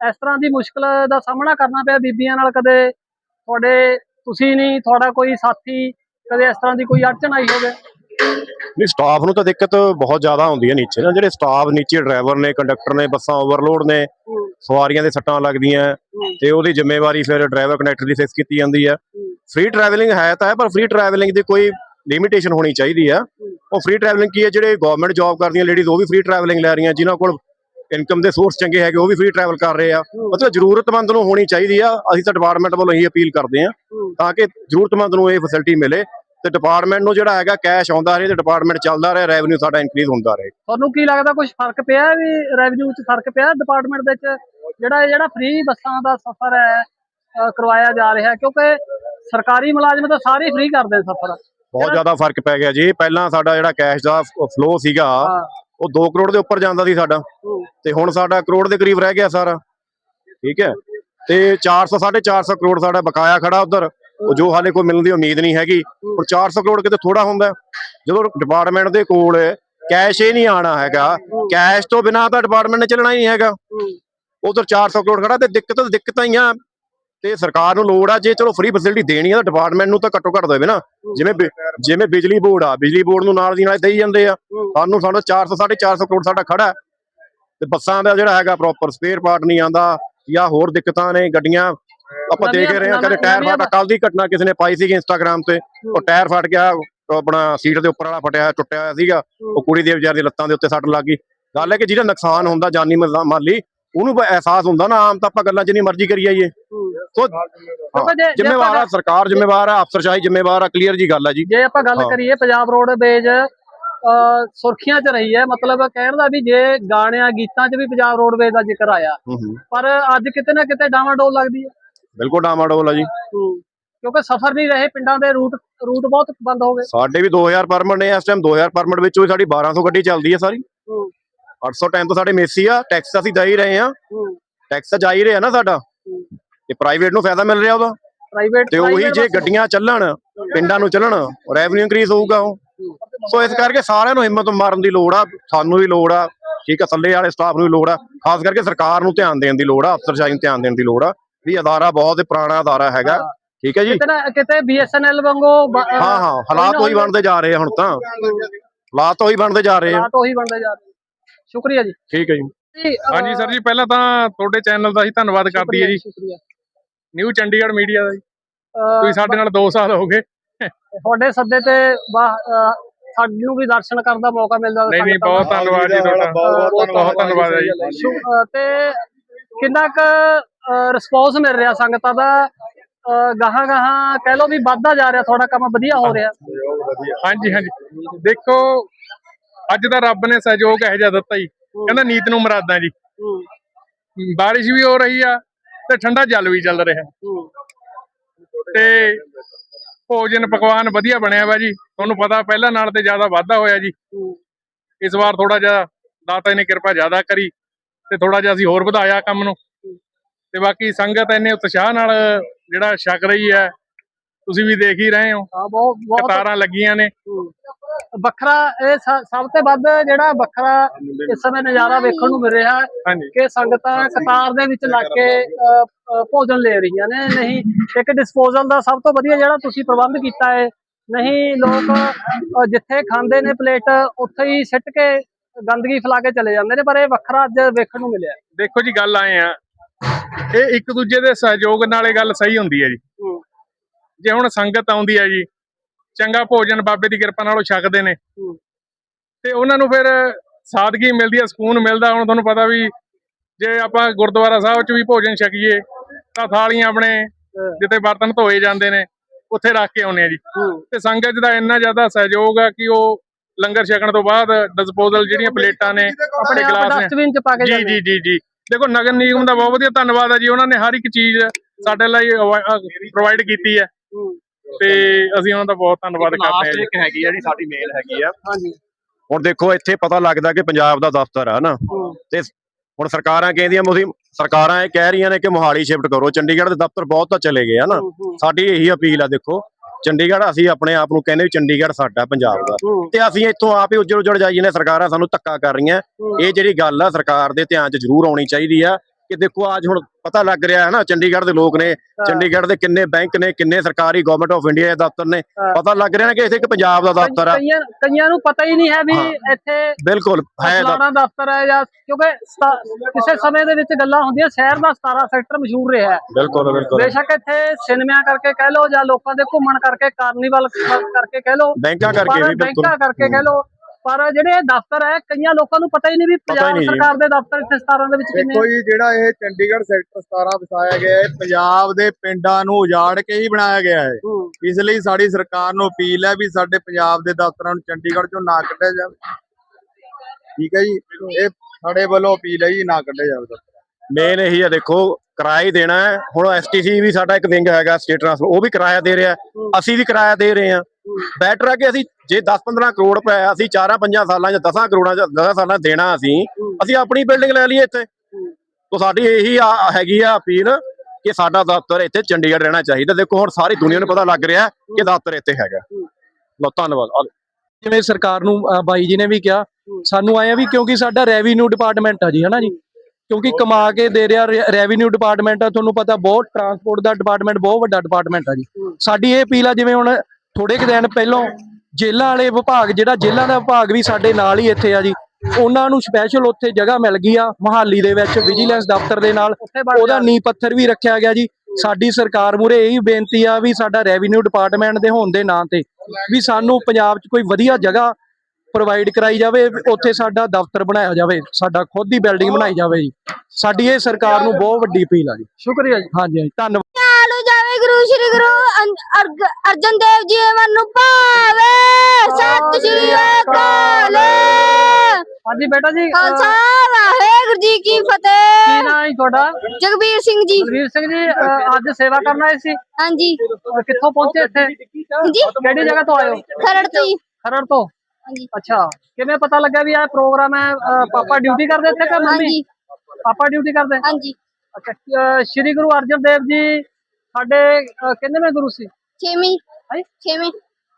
A: ਇਸ ਤਰ੍ਹਾਂ ਦੀ ਮੁਸ਼ਕਲ ਦਾ ਸਾਹਮਣਾ ਕਰਨਾ ਪਿਆ ਬੀਬੀਆਂ ਨਾਲ? ਕਦੇ ਤੁਹਾਡੇ, ਤੁਸੀਂ ਨਹੀਂ, ਤੁਹਾਡਾ ਕੋਈ ਸਾਥੀ, ਕਦੇ ਇਸ ਤਰ੍ਹਾਂ ਦੀ ਕੋਈ ਅੜਚਨ ਆਈ ਹੋਵੇ?
F: ਨਹੀਂ ਸਟਾਫ ਨੂੰ ਤਾਂ ਦਿੱਕਤ ਬਹੁਤ ਜ਼ਿਆਦਾ ਹੁੰਦੀ ਹੈ ਨੀਚੇ ਨਾ ਜਿਹੜੇ ਸਟਾਫ ਨੀਚੇ ਡਰਾਈਵਰ ਨੇ ਕੰਡਕਟਰ ਨੇ ਬੱਸਾਂ ਓਵਰਲੋਡ ਨੇ। ਸਵਾਰੀਆਂ ਦੇ ਸੱਟਾਂ ਲੱਗਦੀਆਂ ਤੇ ਉਹਦੀ ਜ਼ਿੰਮੇਵਾਰੀ ਫਿਰ ਡਰਾਈਵਰ ਕੰਡਕਟਰ ਦੀ ਫਿਕਸ ਕੀਤੀ ਜਾਂਦੀ ਹੈ। ਫ੍ਰੀ ਟਰੈਵਲਿੰਗ ਹੈ ਤਾਂ ਹੈ ਪਰ ਫ੍ਰੀ ਟਰੈਵਲਿੰਗ ਦੀ ਕੋਈ ਲਿਮਿਟੇਸ਼ਨ ਹੋਣੀ ਚਾਹੀਦੀ ਆ ਉਹ ਫ੍ਰੀ ਟਰੈਵਲਿੰਗ ਕੀ ਹੈ ਜਿਹੜੇ ਗਵਰਨਮੈਂਟ ਜੌਬ ਕਰਦੀਆਂ ਲੇਡੀਜ਼ ਉਹ ਵੀ ਫ੍ਰੀ ਟਰੈਵਲਿੰਗ ਲੈ ਰਹੀਆਂ ਜਿਨ੍ਹਾਂ ਕੋਲ ਇਨਕਮ ਦੇ ਸੋਰਸ ਚੰਗੇ ਹੈਗੇ ਉਹ ਵੀ ਫ੍ਰੀ ਟਰੈਵਲ ਕਰ ਰਹੇ ਆ। ਮਤਲਬ ਜ਼ਰੂਰਤਮੰਦ ਨੂੰ ਹੋਣੀ ਚਾਹੀਦੀ ਆ ਅਸੀਂ ਤਾਂ ਡਿਪਾਰਟਮੈਂਟ ਵੱਲੋਂ ਇਹੀ ਅਪੀਲ ਕਰਦੇ ਆ ਤਾਂ ਕਿ ਜ਼ਰੂਰਤਮੰਦ ਨੂੰ ਇਹ ਫੈਸਿਲਿਟੀ ਮਿਲੇ। ਤੇ ਡਿਪਾਰਟਮੈਂਟ ਨੂੰ ਜਿਹੜਾ ਹੈਗਾ ਕੈਸ਼ ਆਉਂਦਾ ਰਹੇ ਤੇ ਡਿਪਾਰਟਮੈਂਟ ਚੱਲਦਾ ਰਹੇ ਰੈਵਨਿਊ ਸਾਡਾ ਇਨਕਰੀਜ਼ ਹੁੰਦਾ ਰਹੇ।
A: ਤੁਹਾਨੂੰ ਕੀ ਲੱਗਦਾ ਕੁਝ ਫ਼ਰਕ ਪਿਆ ਵੀ ਰੈਵਨਿਊ 'ਚ ਫ਼ਰਕ ਪਿਆ ਡਿਪਾਰਟਮੈਂਟ ਦੇ ਵਿੱਚ? ਜਿਹੜਾ ਜਿਹੜਾ ਫ੍ਰੀ ਬੱਸਾਂ ਦਾ ਸਫ਼ਰ ਹੈ ਕਰਵਾਇਆ ਜਾ ਰਿਹਾ ਕਿਉਂਕਿ ਸਰਕਾਰੀ ਮੁਲਾਜ਼ਮ ਤਾਂ ਸਾਰੇ ਫ੍ਰੀ ਕਰਦੇ ਸਫ਼ਰ।
F: ਬਹੁਤ ਜ਼ਿਆਦਾ ਫ਼ਰਕ ਪੈ ਗਿਆ ਜੀ। ਪਹਿਲਾਂ ਸਾਡਾ ਜਿਹੜਾ ਕੈਸ਼ ਦਾ ਫਲੋ ਸੀਗਾ ਉਹ 2 ਕਰੋੜ ਦੇ ਉੱਪਰ ਜਾਂਦਾ ਸੀ ਸਾਡਾ। ਤੇ ਹੁਣ ਸਾਡਾ ਕਰੋੜ ਦੇ ਕਰੀਬ ਰਹਿ ਗਿਆ ਸਾਰਾ। ਠੀਕ ਹੈ? ਤੇ 400 450 ਕਰੋੜ ਸਾਡਾ ਬਕਾਇਆ ਖੜਾ ਉਧਰ। ਉਹ ਜੋ ਹਾਲੇ ਕੋਈ ਮਿਲਣ ਦੀ ਉਮੀਦ ਨਹੀਂ ਹੈਗੀ ਪਰ 400 ਕਰੋੜ ਕਿਤੇ ਥੋੜਾ ਹੁੰਦਾ ਜਦੋਂ ਡਿਪਾਰਟਮੈਂਟ ਦੇ ਕੋਲ ਕੈਸ਼ ਹੀ ਨਹੀਂ ਆਣਾ ਹੈਗਾ ਕੈਸ਼ ਤੋਂ ਬਿਨਾ ਤਾਂ ਡਿਪਾਰਟਮੈਂਟ ਨੇ ਚੱਲਣਾ ਹੀ ਨਹੀਂ ਹੈਗਾ। ਉਧਰ 400 ਕਰੋੜ ਖੜਾ ਤੇ ਦਿੱਕਤ ਦਿੱਕਤਾਂ ਹੀ ਆ। ਤੇ ਸਰਕਾਰ ਨੂੰ ਲੋੜ ਆ, ਜੇ ਚਲੋ ਫ੍ਰੀ ਫੈਸਿਲਿਟੀ ਦੇਣੀ ਆ ਤਾਂ ਡਿਪਾਰਟਮੈਂਟ ਨੂੰ ਤਾਂ ਘੱਟੋ ਘੱਟ ਦੇਵੇ ਨਾ। ਜਿਵੇਂ ਜਿਵੇਂ ਬਿਜਲੀ ਬੋਰਡ ਆ, ਬਿਜਲੀ ਬੋਰਡ ਨੂੰ ਨਾਲ ਦੀ ਨਾਲ ਦੇਈ ਜਾਂਦੇ ਆ। ਸਾਨੂੰ ਸਾਡਾ 400 450 ਕਰੋੜ ਸਾਡਾ ਖੜਾ ਤੇ ਬੱਸਾਂ ਦਾ ਜਿਹੜਾ ਹੈਗਾ ਪ੍ਰੋਪਰ ਸਪੇਅਰ ਪਾਰਟ ਨਹੀਂ ਆਂਦਾ ਜਾਂ ਹੋਰ ਦਿੱਕਤਾਂ ਨੇ, ਗੱਡੀਆਂ ਆਪਾਂ ਦੇਖ ਰਹੇ ਹਾਂ ਕਦੇ ਟਾਇਰ ਫਾਟਾ ਕੱਲ ਦੀ ਘਟਨਾ ਕਿਸੇ ਨੇ ਪਾਈ ਸੀਗੀ ਇੰਸਟਾਗ੍ਰam ਤੇ ਉਹ ਟਾਇਰ ਫਟ ਗਿਆ ਉਹ ਆਪਣਾ ਸੀਟ ਦੇ ਉੱਪਰ ਵਾਲਾ ਫਟਿਆ ਟੁੱਟਿਆ ਹੋਇਆ ਸੀਗਾ ਉਹ ਕੁੜੀ ਦੇ ਵਿਚਾਰ ਦੀ ਲੱਤਾਂ ਦੇ ਉੱਤੇ ਸੱਟ ਲੱਗ ਗਈ। ਗੱਲ ਹੈ ਕਿ ਜਿਹਦਾ ਨੁਕਸਾਨ ਹੁੰਦਾ ਜਾਨੀ ਮਾਲੀ ਉਹਨੂੰ ਅਹਿਸਾਸ ਹੁੰਦਾ ਨਾ ਆਮ ਤਾਂ ਆਪਾਂ ਗੱਲਾਂ ਜਿੰਨੀ ਮਰਜ਼ੀ ਕਰੀ ਸੋ
A: ਜੇ
F: ਜ਼ਿੰਮੇਵਾਰ ਆ ਸਰਕਾਰ ਜ਼ਿੰਮੇਵਾਰ ਆ ਅਫਸਰਸ਼ਾਹੀ ਜ਼ਿੰਮੇਵਾਰ ਆ ਕਲੀਅਰ ਜੀ ਗੱਲ ਆ ਜੀ।
A: ਜੇ ਆਪਾਂ ਗੱਲ। ਕਰੀਏ ਪੰਜਾਬ ਰੋਡਵੇਜ਼ ਅਹ ਸੁਰਖੀਆਂ 'ਚ ਰਹੀ ਹੈ ਮਤਲਬ ਕਹਿਣ ਦਾ ਵੀ ਜੇ ਗਾਣਿਆਂ ਗੀਤਾਂ 'ਚ ਵੀ ਪੰਜਾਬ ਰੋਡਵੇਜ਼ ਦਾ ਜ਼ਿਕਰ ਆਇਆ ਪਰ ਅੱਜ ਕਿਤੇ ਨਾ ਕਿਤੇ ਡਾਵਾਂਡੋਲ ਲੱਗਦੀ ਹੈ।
F: ਬਿਲਕੁਲ ਡਾਮਾਡੋਲ ਆ ਜੀ।
A: ਕਿਉਂਕਿ ਸਫ਼ਰ ਨਹੀਂ ਰਹੇ ਪਿੰਡਾਂ ਦੇ ਰੂਟ ਰੂਟ ਬਹੁਤ ਬੰਦ ਹੋ ਗਏ।
F: ਸਾਡੇ ਵੀ 2000 ਪਰਮਿਟ ਨੇ ਇਸ ਟਾਈਮ 2000 ਪਰਮਿਟ ਵਿੱਚੋਂ ਵੀ ਸਾਡੀ 1200 ਗੱਡੀ ਚੱਲਦੀ ਹੈ ਸਾਰੀ।
A: ਹੂੰ।
F: 800 ਟਾਈਮ ਤੋਂ ਸਾਡੇ ਮੇਸੀ ਆ ਟੈਕਸ ਅਸੀਂ ਦੇ ਹੀ ਰਹੇ ਆ। ਟੈਕਸ ਜਾ ਹੀ ਰਿਹਾ ਨਾ ਸਾਡਾ। ਤੇ ਪ੍ਰਾਈਵੇਟ ਨੂੰ ਫਾਇਦਾ ਮਿਲ ਰਿਹਾ ਉਹਦਾ।
A: ਪ੍ਰਾਈਵੇਟ
F: ਤੇ ਉਹੀ ਜੇ ਗੱਡੀਆਂ ਚੱਲਣ ਪਿੰਡਾਂ ਨੂੰ ਚੱਲਣ ਰੈਵਨਿਊ ਇਨਕਰੀਜ਼ ਹੋਊਗਾ ਉਹ। ਸੋ ਇਸ ਕਰਕੇ ਸਾਰਿਆਂ ਨੂੰ ਹਿੰਮਤ ਮਾਰਨ ਦੀ ਲੋੜ ਆ ਸਾਨੂੰ ਵੀ ਲੋੜ ਆ ਠੀਕ ਆ ਥੱਲੇ ਵਾਲੇ ਸਟਾਫ ਨੂੰ ਵੀ ਲੋੜ ਆ। ਖਾਸ ਕਰਕੇ ਸਰਕਾਰ ਨੂੰ ਧਿਆਨ ਦੇਣ ਦੀ ਲੋੜ ਆ ਅਫਸਰਸ਼ਾਹੀ ਨੂੰ ਧਿਆਨ ਦੇਣ ਦੀ ਲੋੜ ਆ। ਵੀ ਅਦਾਰਾ ਬਹੁਤ ਹੀ ਪੁਰਾਣਾ ਅਦਾਰਾ ਹੈਗਾ। ਠੀਕ ਹੈ ਜੀ?
A: ਕਿਤੇ ਨਾ ਕਿਤੇ BSNL ਵਾਂਗੂ
F: ਹਾਂ ਹਾਂ ਹਾਲਾਤ ਉਹੀ ਬਣਦੇ ਜਾ ਰਹੇ ਹੁਣ ਤਾਂ। ਹਾਲਾਤ ਉਹੀ ਬਣਦੇ ਜਾ ਰਹੇ ਆ।
A: ਹਾਲਾਤ ਉਹੀ ਬਣਦੇ ਜਾ ਰਹੇ। ਸ਼ੁਕਰੀਆ ਜੀ।
F: ਠੀਕ ਹੈ ਜੀ।
G: ਹਾਂਜੀ ਸਰ ਜੀ ਪਹਿਲਾਂ ਤਾਂ ਤੁਹਾਡੇ ਚੈਨਲ ਦਾ ਹੀ ਧੰਨਵਾਦ ਕਰਦੀ ਹੈ ਜੀ।
A: ਸ਼ੁਕਰੀਆ।
G: ਨਿਊ ਚੰਡੀਗੜ੍ਹ ਮੀਡੀਆ ਦਾ ਜੀ। ਤੁਸੀਂ ਸਾਡੇ ਨਾਲ 2 ਸਾਲ ਹੋ ਗਏ।
A: ਤੁਹਾਡੇ ਸੱਦੇ ਤੇ ਸਾਨੂੰ ਵੀ ਦਰਸ਼ਨ ਕਰਨ ਦਾ ਮੌਕਾ ਮਿਲਦਾ
G: ਨਹੀਂ ਨਹੀਂ ਬਹੁਤ। ਧੰਨਵਾਦ ਜੀ ਤੁਹਾਡਾ।
B: ਬਹੁਤ
G: ਬਹੁਤ ਧੰਨਵਾਦ ਹੈ ਜੀ।
A: ਤੇ ਕਿੰਨਾ ਕੁ ਰਿਸਪੌਂਸ ਮਿਲ ਰਿਹਾ ਸੰਗਤਾਂ ਦਾ। ਗਾਹਾਂ ਗਾਹਾਂ ਕਹਿ ਲਓ ਵੀ ਵੱਧਦਾ ਜਾ ਰਿਹਾ ਤੁਹਾਡਾ ਕੰਮ ਵਧੀਆ ਹੋ ਰਿਹਾ।
G: ਹਾਂਜੀ ਹਾਂਜੀ। ਦੇਖੋ, ਅੱਜ ਤਾਂ ਰੱਬ ਨੇ ਸਹਿਯੋਗ ਇਹੋ ਜਿਹਾ ਦਿੱਤਾ ਜੀ। ਕਹਿੰਦਾ ਨੀਤ ਨੂੰ ਮਰਾਦਾਂ ਜੀ। ਬਾਰਿਸ਼ ਵੀ ਹੋ ਰਹੀ ਆ ਤੇ ਠੰਡਾ ਜਲ ਵੀ ਚੱਲ ਰਿਹਾ। ਤੇ ਭੋਜਨ ਪਕਵਾਨ ਵਧੀਆ ਬਣਿਆ ਵਾ ਜੀ। ਤੁਹਾਨੂੰ ਪਤਾ ਪਹਿਲਾਂ ਨਾਲ ਤੇ ਜ਼ਿਆਦਾ ਵਾਧਾ ਹੋਇਆ ਜੀ। ਇਸ ਵਾਰ ਥੋੜਾ ਜਿਹਾ ਦਾਤਾ ਨੇ ਕਿਰਪਾ ਜ਼ਿਆਦਾ ਕਰੀ ਤੇ ਥੋੜਾ ਜਿਹਾ ਅਸੀਂ ਹੋਰ ਵਧਾਇਆ ਕੰਮ ਨੂੰ। ਤੇ ਬਾਕੀ ਸੰਗਤ ਇੰਨੇ ਉਤਸ਼ਾਹ ਨਾਲ ਜਿਹੜਾ ਛਕ ਰਹੀ ਹੈ ਤੁਸੀਂ ਵੀ ਦੇਖ ਹੀ ਰਹੇ ਹੋ
A: ਹਾਂ ਬਹੁਤ ਬਹੁਤ
G: ਕਤਾਰਾਂ ਲੱਗੀਆਂ ਨੇ।
A: ਵੱਖਰਾ ਇਹ ਸਭ ਤੋਂ ਵੱਧ ਜਿਹੜਾ ਵੱਖਰਾ ਇਸ ਸਮੇਂ ਨਜ਼ਾਰਾ ਵੇਖਣ ਨੂੰ ਮਿਲ ਰਿਹਾ ਹੈ ਕਿ ਸੰਗਤਾਂ ਕਤਾਰ ਦੇ ਵਿੱਚ ਲੱਗ ਕੇ ਭੋਜਨ ਲੈ ਰਹੀਆਂ ਨੇ। ਨਹੀਂ ਇੱਕ ਡਿਸਪੋਜ਼ਲ ਦਾ ਸਭ ਤੋਂ ਵਧੀਆ ਜਿਹੜਾ ਤੁਸੀਂ ਪ੍ਰਬੰਧ ਕੀਤਾ ਹੈ ਨਹੀਂ ਲੋਕ ਜਿੱਥੇ ਖਾਂਦੇ ਨੇ ਪਲੇਟ ਉੱਥੇ ਹੀ ਸਿੱਟ ਕੇ ਗੰਦਗੀ ਫੈਲਾ ਕੇ ਚਲੇ ਜਾਂਦੇ ਨੇ ਪਰ ਇਹ ਵੱਖਰਾ ਅੱਜ ਵੇਖਣ ਨੂੰ ਮਿਲਿਆ।
G: ਦੇਖੋ ਜੀ ਗੱਲ ਆਏ ਆ ਇਹ ਇੱਕ ਦੂਜੇ ਦੇ ਸਹਿਯੋਗ ਨਾਲ ਇਹ ਗੱਲ ਸਹੀ ਹੁੰਦੀ ਹੈ ਜੀ। ਜੇ ਹੁਣ ਸੰਗਤ ਆਉਂਦੀ ਹੈ ਜੀ ਚੰਗਾ ਭੋਜਨ ਬਾਬੇ ਦੀ ਕਿਰਪਾ ਨਾਲ ਉਹ ਛਕਦੇ ਨੇ। ਤੇ ਉਹਨਾਂ ਨੂੰ ਫਿਰ ਸਾਦਗੀ ਮਿਲਦੀ ਹੈ ਸਕੂਨ ਮਿਲਦਾ। ਹੁਣ ਤੁਹਾਨੂੰ ਪਤਾ ਵੀ ਜੇ ਆਪਾਂ ਗੁਰਦੁਆਰਾ ਸਾਹਿਬ 'ਚ ਵੀ ਭੋਜਨ ਛਕੀਏ ਤਾਂ ਥਾਲੀਆਂ ਆਪਣੇ ਜਿੱਥੇ ਬਰਤਨ ਧੋਏ ਜਾਂਦੇ ਨੇ ਉੱਥੇ ਰੱਖ ਕੇ ਆਉਂਦੇ ਆ ਜੀ। ਤੇ ਸੰਗਤ ਦਾ ਇੰਨਾ ਜ਼ਿਆਦਾ ਸਹਿਯੋਗ ਆ ਕਿ ਉਹ ਲੰਗਰ ਛਕਣ ਤੋਂ ਬਾਅਦ ਡਿਸਪੋਜ਼ਲ ਜਿਹੜੀਆਂ ਪਲੇਟਾਂ ਨੇ
A: ਆਪਣੇ ਆਪ
G: ਗਲਾਸ ਨੇ।
A: ਡਸਟਬਿਨ ਚ ਪਾ ਕੇ
G: ਜੀ ਜੀ ਜੀ ਜੀ। ਦੇਖੋ ਨਗਰ ਨਿਗਮ ਦਾ ਬਹੁਤ ਵਧੀਆ ਧੰਨਵਾਦ ਹੈ ਜੀ ਉਹਨਾਂ ਨੇ ਹਰ ਇੱਕ ਚੀਜ਼ ਸਾਡੇ ਲਈ ਪ੍ਰੋਵਾਈਡ ਕੀਤੀ ਹੈ। ਤੇ ਅਸੀਂ ਉਹਨਾਂ ਦਾ ਬਹੁਤ ਧੰਨਵਾਦ ਕਰਦੇ ਹਾਂ
F: ਇੱਕ ਹੈਗੀ ਆ ਜਿਹੜੀ ਸਾਡੀ ਮੇਲ ਹੈਗੀ ਆ।
A: ਹਾਂਜੀ।
F: ਹੁਣ ਦੇਖੋ ਇੱਥੇ ਪਤਾ ਲੱਗਦਾ ਕਿ ਪੰਜਾਬ ਦਾ ਦਫ਼ਤਰ ਆ ਨਾ। ਤੇ ਹੁਣ ਸਰਕਾਰਾਂ ਕਹਿੰਦੀਆਂ ਤੁਸੀਂ ਸਰਕਾਰਾਂ ਇਹ ਕਹਿ ਰਹੀਆਂ ਨੇ ਕਿ ਮੋਹਾਲੀ ਸ਼ਿਫਟ ਕਰੋ। ਚੰਡੀਗੜ੍ਹ ਦੇ ਦਫ਼ਤਰ ਬਹੁਤ ਤਾਂ ਚਲੇ ਗਏ ਆ ਨਾ। ਸਾਡੀ ਇਹੀ ਅਪੀਲ ਆ ਦੇਖੋ। ਚੰਡੀਗੜ੍ਹ ਅਸੀਂ ਆਪਣੇ ਆਪ ਨੂੰ ਕਹਿੰਦੇ ਵੀ ਚੰਡੀਗੜ੍ਹ ਸਾਡਾ ਪੰਜਾਬ ਦਾ। ਤੇ ਅਸੀਂ ਇੱਥੋਂ ਆਪ ਹੀ ਉੱਜੜ ਉੱਜੜ ਜਾਈ ਨੇ ਸਰਕਾਰਾਂ ਸਾਨੂੰ ਧੱਕਾ ਕਰ ਰਹੀਆਂ। ਇਹ ਜਿਹੜੀ ਗੱਲ ਆ ਸਰਕਾਰ ਦੇ ਧਿਆਨ 'ਚ ਜ਼ਰੂਰ ਆਉਣੀ ਚਾਹੀਦੀ ਆ। ਕਿ ਦੇਖੋ ਅੱਜ ਹੁਣ ਪਤਾ ਲੱਗ ਰਿਹਾ ਹੈ ਨਾ ਚੰਡੀਗੜ੍ਹ ਦੇ ਲੋਕ ਨੇ ਚੰਡੀਗੜ੍ਹ ਦੇ ਕਿੰਨੇ ਬੈਂਕ ਨੇ ਕਿੰਨੇ ਸਰਕਾਰੀ ਗਵਰਨਮੈਂਟ ਆਫ ਇੰਡੀਆ ਦੇ ਦਫ਼ਤਰ ਨੇ। ਪਤਾ ਲੱਗ ਰਿਹਾ ਨਾ ਕਿ ਇੱਥੇ ਇੱਕ ਪੰਜਾਬ ਦਾ ਦਫ਼ਤਰ ਆ।
A: ਕਈਆਂ ਨੂੰ ਪਤਾ ਹੀ ਨਹੀਂ ਹੈ ਵੀ। ਇੱਥੇ
F: ਬਿਲਕੁਲ ਹੈ
A: ਦਫ਼ਤਰ ਹੈ ਜਾਂ ਕਿਉਂਕਿ ਕਿਸੇ ਸਮੇਂ ਦੇ ਵਿੱਚ ਗੱਲਾਂ ਹੁੰਦੀਆਂ ਸ਼ਹਿਰ ਦਾ 17 ਸੈਕਟਰ ਮਸ਼ਹੂਰ ਰਿਹਾ ਹੈ।
F: ਬਿਲਕੁਲ ਬਿਲਕੁਲ।
A: ਬੇਸ਼ੱਕ ਇੱਥੇ ਸਿਨੇਮਿਆਂ ਕਰਕੇ ਕਹਿ ਲਓ ਜਾਂ ਲੋਕਾਂ ਦੇ ਘੁੰਮਣ ਕਰਕੇ ਕਾਰਨੀਵਲ ਕਰਕੇ ਕਹਿ ਲਓ।
F: ਬੈਂਕਾਂ ਕਰਕੇ ਵੀ ਬਿਲਕੁਲ।
A: ਬੈਂਕਾਂ ਕਰਕੇ ਕਹਿ ਲਓ ਪਰ ਜਿਹੜੇ ਦਫ਼ਤਰ ਹੈ ਕਈਆਂ ਲੋਕਾਂ ਨੂੰ ਪਤਾ ਹੀ ਨਹੀਂ ਵੀ
F: ਹੀ
A: ਪੰਜਾਬ। ਸਰਕਾਰ ਦੇ ਦਫ਼ਤਰ ਇੱਥੇ 17 ਦੇ ਵਿੱਚ ਕਿੰਨੇ
B: ਦੇਖੋ ਜੀ ਜਿਹੜਾ ਇਹ ਚੰਡੀਗੜ੍ਹ ਸੈਕਟਰ 17 ਵਸਾਇਆ ਗਿਆ ਹੈ ਪੰਜਾਬ ਦੇ ਪਿੰਡਾਂ ਨੂੰ ਉਜਾੜ ਕੇ ਹੀ ਬਣਾਇਆ ਗਿਆ ਹੈ।
A: ਹੂੰ,
B: ਇਸ ਲਈ ਸਾਡੀ ਸਰਕਾਰ ਨੂੰ ਅਪੀਲ ਹੈ ਵੀ ਸਾਡੇ ਪੰਜਾਬ ਦੇ ਦਫ਼ਤਰਾਂ ਨੂੰ ਚੰਡੀਗੜ੍ਹ ਚੋਂ ਨਾ ਕੱਢਿਆ ਜਾਵੇ। ਠੀਕ ਹੈ ਜੀ? ਇਹ ਸਾਡੇ ਵੱਲੋਂ ਅਪੀਲ ਹੈ ਜੀ ਨਾ ਕੱਢਿਆ ਜਾਵੇ ਦਫ਼ਤਰ।
F: ਮੇਨ ਇਹੀ ਆ ਦੇਖੋ ਕਿਰਾਇਆ ਹੀ ਦੇਣਾ ਹੈ। ਹੁਣ ਐਸਟੀਸੀ ਵੀ ਸਾਡਾ ਇੱਕ ਵਿੰਗ ਹੈਗਾ ਸਟੇਟ ਟਰਾਂਸਪੋਰਟ ਉਹ ਵੀ ਕਿਰਾਇਆ ਦੇ ਰਿਹਾ ਹੈ। ਅਸੀਂ ਵੀ ਕਿਰਾਇਆ ਦੇ ਰਹੇ ਹਾਂ। ਬੈਟਰ ਹੈ ਕਿ ਅਸੀਂ ਜੇ 10-15 ਕਰੋੜ ਰੁਪਏ ਅਸੀਂ 4-5 ਸਾਲਾਂ ਜਾਂ 10 ਕਰੋੜਾਂ ਜਾਂ 10 ਸਾਲਾਂ ਦੇਣਾ ਅਸੀਂ ਅਸੀਂ ਆਪਣੀ ਬਿਲਡਿੰਗ ਲੈ ਲਈਏ ਇੱਥੇ। ਤਾਂ ਸਾਡੀ ਇਹੀ ਹੈਗੀ ਆ ਅਪੀਲ ਕਿ ਸਾਡਾ ਦਫ਼ਤਰ ਇੱਥੇ ਚੰਡੀਗੜ੍ਹ ਰਹਿਣਾ ਚਾਹੀਦਾ। ਦੇਖੋ ਹੁਣ ਸਾਰੀ ਦੁਨੀਆ ਨੂੰ ਪਤਾ ਲੱਗ ਰਿਹਾ ਕਿ ਦਫ਼ਤਰ ਇੱਥੇ ਹੈਗਾ। ਲਓ, ਧੰਨਵਾਦ।
D: ਜਿਵੇਂ ਸਰਕਾਰ ਨੂੰ ਬਾਈ ਜੀ ਨੇ ਵੀ ਕਿਹਾ, ਸਾਨੂੰ ਆਇਆ ਵੀ ਕਿਉਂਕਿ ਸਾਡਾ ਰੈਵਨਿਊ ਡਿਪਾਰਟਮੈਂਟ ਆ ਜੀ, ਹਨਾ ਜੀ? ਕਿਉਂਕਿ ਕਮਾ ਕੇ ਦੇ ਰਿਹਾ ਰੈਵਨਿਊ ਡਿਪਾਰਟਮੈਂਟ ਆ, ਤੁਹਾਨੂੰ ਪਤਾ ਬਹੁਤ ਟਰਾਂਸਪੋਰਟ ਦਾ ਡਿਪਾਰਟਮੈਂਟ ਬਹੁਤ ਵੱਡਾ ਡਿਪਾਰਟਮੈਂਟ ਆ ਜੀ। ਸਾਡੀ ਇਹ ਅਪੀਲ ਆ ਜਿਵੇਂ ਹੁਣ ਥੋੜੇ ਕੁ ਦਿਨ ਪਹਿਲਾਂ ਜੇਲ੍ਹਾਂ ਵਾਲੇ ਵਿਭਾਗ ਜਿਹੜਾ ਜੇਲ੍ਹਾਂ ਦਾ ਵਿਭਾਗ ਵੀ ਸਾਡੇ ਨਾਲ ਹੀ ਇੱਥੇ ਆ ਜੀ ਉਹਨਾਂ ਨੂੰ ਸਪੈਸ਼ਲ ਉੱਥੇ ਜਗ੍ਹਾ ਮਿਲ ਗਈ ਆ ਮਹਾਲੀ ਦੇ ਵਿੱਚ ਵਿਜੀਲੈਂਸ ਦਫ਼ਤਰ ਦੇ ਨਾਲ ਉਹਦਾ। ਨੀਂਹ ਪੱਥਰ ਵੀ ਰੱਖਿਆ ਗਿਆ ਜੀ। ਸਾਡੀ ਸਰਕਾਰ ਮੂਰੇ ਇਹੀ ਬੇਨਤੀ ਆ ਵੀ ਸਾਡਾ ਰੈਵਨਿਊ ਡਿਪਾਰਟਮੈਂਟ ਦੇ ਹੋਣ ਦੇ ਨਾਂ ਤੇ ਵੀ ਸਾਨੂੰ ਪੰਜਾਬ 'ਚ ਕੋਈ ਵਧੀਆ ਜਗ੍ਹਾ ਪ੍ਰੋਵਾਈਡ ਕਰਾਈ ਜਾਵੇ ਉੱਥੇ ਸਾਡਾ ਦਫ਼ਤਰ ਬਣਾਇਆ ਜਾਵੇ ਸਾਡਾ ਖੁਦ ਦੀ ਬਿਲਡਿੰਗ ਬਣਾਈ ਜਾਵੇ ਜੀ। ਸਾਡੀ ਇਹ ਸਰਕਾਰ ਨੂੰ ਬਹੁਤ ਵੱਡੀ ਅਪੀਲ ਆ ਜੀ।
A: ਸ਼ੁਕਰੀਆ ਜੀ।
D: ਹਾਂਜੀ ਹਾਂਜੀ। ਧੰਨਵਾਦ।
H: ਅਰਜਨ ਦੇਵ ਜੀ ਮਨ ਭਾਵੇ। ਸਤਿ ਸ਼੍ਰੀ ਅਕਾਲ।
A: ਹਾਂਜੀ ਬੇਟਾ ਜੀ
H: ਖਾਲਸਾ ਵਾਹਿਗੁਰੂ ਜੀ ਕੀ
A: ਕੀ
H: ਫਤਿਹ
A: ਨਾਮ ਹੈ ਤੁਹਾਡਾ?
H: ਜਗਬੀਰ ਸਿੰਘ ਜੀ।
A: ਬਲਵੀਰ ਸਿੰਘ ਜੀ ਅਹ, ਅੱਜ ਸੇਵਾ ਕਰਨ ਆਏ ਸੀ।
H: ਹਾਂਜੀ।
A: ਅਹ, ਕਿੱਥੋਂ ਪਹੁੰਚੇ ਇੱਥੇ?
H: ਜੀ
A: ਕਿਹੜੀ ਜਗ੍ਹਾ ਤੋਂ ਆਏ ਹੋ?
H: ਖਰੜ ਤੋਂ ਜੀ।
A: ਖਰੜ ਤੋਂ?
H: ਹਾਂਜੀ।
A: ਅੱਛਾ ਕਿਵੇਂ ਪਤਾ ਲੱਗਾ ਵੀ ਇਹ ਪ੍ਰੋਗਰਾਮ ਹੈ? ਅਹ, ਪਾਪਾ ਡਿਊਟੀ ਕਰਦੇ ਇੱਥੇ ਕਿ ਮੰਮੀ?
H: ਹਾਂਜੀ।
A: ਪਾਪਾ ਡਿਊਟੀ ਕਰਦੇ?
H: ਹਾਂਜੀ।
A: ਅੱਛਾ ਅਹ, ਸ਼੍ਰੀ ਗੁਰੂ ਅਰਜਨ ਦੇਵ ਜੀ ਸਾਡੇ ਅਹ, ਕਿੰਨਵੇਂ ਗੁਰੂ ਸੀ?
H: ਛੇਵੀਂ
A: ਹੈਂ?
H: ਛੇਵੀਂ।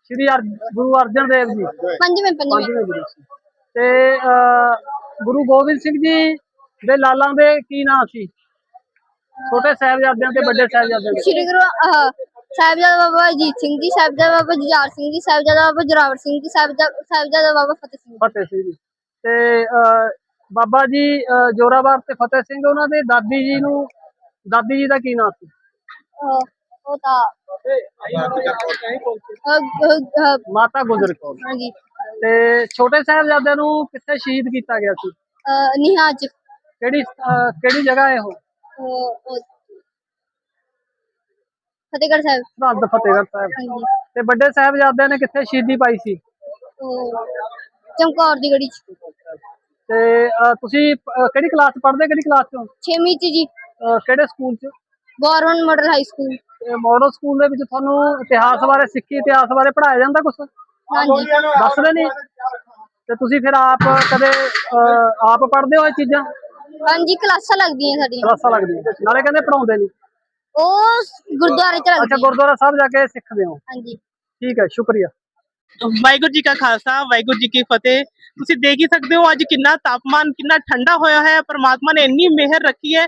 A: ਸ਼੍ਰੀ ਅਰ- ਗੁਰੂ ਅਰਜਨ ਦੇਵ ਜੀ।
H: ਪੰਜਵੇਂ ਪੰਜਵੇਂ।
A: ਪੰਜਵੇਂ ਗੁਰੂ ਸੀ ਤੇ ਅਹ, ਗੁਰੂ ਗੋਬਿੰਦ ਸਿੰਘ ਜੀ ਦੇ ਲਾਲਾਂ ਦੇ ਕੀ ਨਾਂ ਸੀ? ਛੋਟੇ ਸਾਹਿਬਜ਼ਾਦਿਆਂ ਤੇ ਵੱਡੇ ਸਾਹਿਬਜ਼ਾਦਿਆਂ ਦੇ।
H: ਸ਼੍ਰੀ ਗੁਰੂ ਆਹ, ਸਾਹਿਬਜ਼ਾਦਾ ਬਾਬਾ ਅਜੀਤ ਸਿੰਘ ਜੀ ਸਾਹਿਬਜ਼ਾਦਾ ਬਾਬਾ ਜੁਝਾਰ ਸਿੰਘ ਜੀ ਸਾਹਿਬਜ਼ਾਦਾ ਬਾਬਾ ਜੋਰਾਵਰ ਸਿੰਘ ਜੀ ਸਾਹਿਬਜ਼ਾਦਾ ਸਾਹਿਬਜ਼ਾਦਾ ਬਾਬਾ ਫਤਿਹ ਸਿੰਘ
A: ਫਤਿਹ ਸਿੰਘ ਜੀ। ਤੇ ਅਹ, ਬਾਬਾ ਜੀ ਅਹ, ਜੋਰਾਵਰ ਤੇ ਫਤਿਹ ਸਿੰਘ ਉਹਨਾਂ ਦੇ ਦਾਦੀ ਜੀ ਨੂੰ ਦਾਦੀ ਜੀ ਦਾ ਕੀ ਨਾਂ ਸੀ?
H: ਅਹ,
A: ਮਾਤਾ ਗੁਜਰ ਕੌਰ।
H: ਹਾਂਜੀ।
A: ਤੇ ਛੋਟੇ ਸਾਹਿਬਜ਼ਾਦਿਆਂ ਨੂੰ ਕਿੱਥੇ ਸ਼ਹੀਦ ਕੀਤਾ ਗਿਆ ਸੀ?
H: ਨਿਹਾਜ
A: ਕਿਹੜੀ ਅਹ, ਕਿਹੜੀ ਜਗ੍ਹਾ ਹੈ? ਉਹ
H: ਫਤਿਹਗੜ੍ਹ ਸਾਹਿਬ।
A: ਸਰਹੰਦ ਫਤਿਹਗੜ੍ਹ ਸਾਹਿਬ।
H: ਹਾਂਜੀ।
A: ਤੇ ਵੱਡੇ ਸਾਹਿਬਜ਼ਾਦਿਆਂ ਨੇ ਕਿੱਥੇ ਸ਼ਹੀਦੀ ਪਾਈ ਸੀ?
H: ਦੀ ਗੜੀ ਚ।
A: ਤੇ ਅਹ, ਤੁਸੀਂ ਅਹ, ਕਿਹੜੀ ਕਲਾਸ ਪੜ੍ਹਦੇ ਕਿਹੜੀ ਕਲਾਸ ਚੋਂ?
H: ਚ ਜੀ।
A: ਅਹ, ਕਿਹੜੇ ਸਕੂਲ ਚ?
H: Government model high school.
A: Model school ਦੇ ਵਿੱਚ ਤੁਹਾਨੂੰ ਇਤਿਹਾਸ ਬਾਰੇ ਸਿੱਖੀ ਇਤਿਹਾਸ ਬਾਰੇ ਪੜ੍ਹਾਇਆ ਜਾਂਦਾ ਕੁਝ
H: ਹਾਂਜੀ।
A: ਦੱਸਦੇ ਨਹੀਂ? ਤੇ ਤੁਸੀਂ ਫਿਰ ਆਪ ਕਦੇ ਆਪ ਪੜ੍ਹਦੇ ਹੋ ਇਹ ਚੀਜ਼ਾਂ?
H: ਹਾਂਜੀ ਕਲਾਸਾਂ ਲੱਗਦੀਆਂ ਸਾਡੀਆਂ।
A: ਕਲਾਸਾਂ ਲੱਗਦੀਆਂ। ਨਾਲੇ ਕਹਿੰਦੇ ਪੜਾਉਂਦੇ ਨਹੀਂ।
H: ਉਹ ਗੁਰਦੁਆਰੇ ਚ
A: ਅੱਛਾ ਗੁਰਦੁਆਰਾ ਸਾਹਿਬ ਜਾ ਕੇ ਸਿੱਖਦੇ ਹੋ।
H: ਹਾਂਜੀ।
A: ਠੀਕ ਹੈ ਸ਼ੁਕਰੀਆ।
I: ਵਾਹਿਗੁਰੂ ਜੀ ਕਾ ਖਾਲਸਾ ਵਾਹਿਗੁਰੂ ਜੀ ਕੀ ਫਤਿਹ। ਤੁਸੀਂ ਦੇਖ ਹੀ ਸਕਦੇ ਹੋ ਅੱਜ ਕਿੰਨਾ ਤਾਪਮਾਨ ਕਿੰਨਾ ਠੰਡਾ ਹੋਇਆ ਹੈ। ਪ੍ਰਮਾਤਮਾ ਨੇ ਇੰਨੀ ਮਿਹਰ ਰੱਖੀ ਹੈ।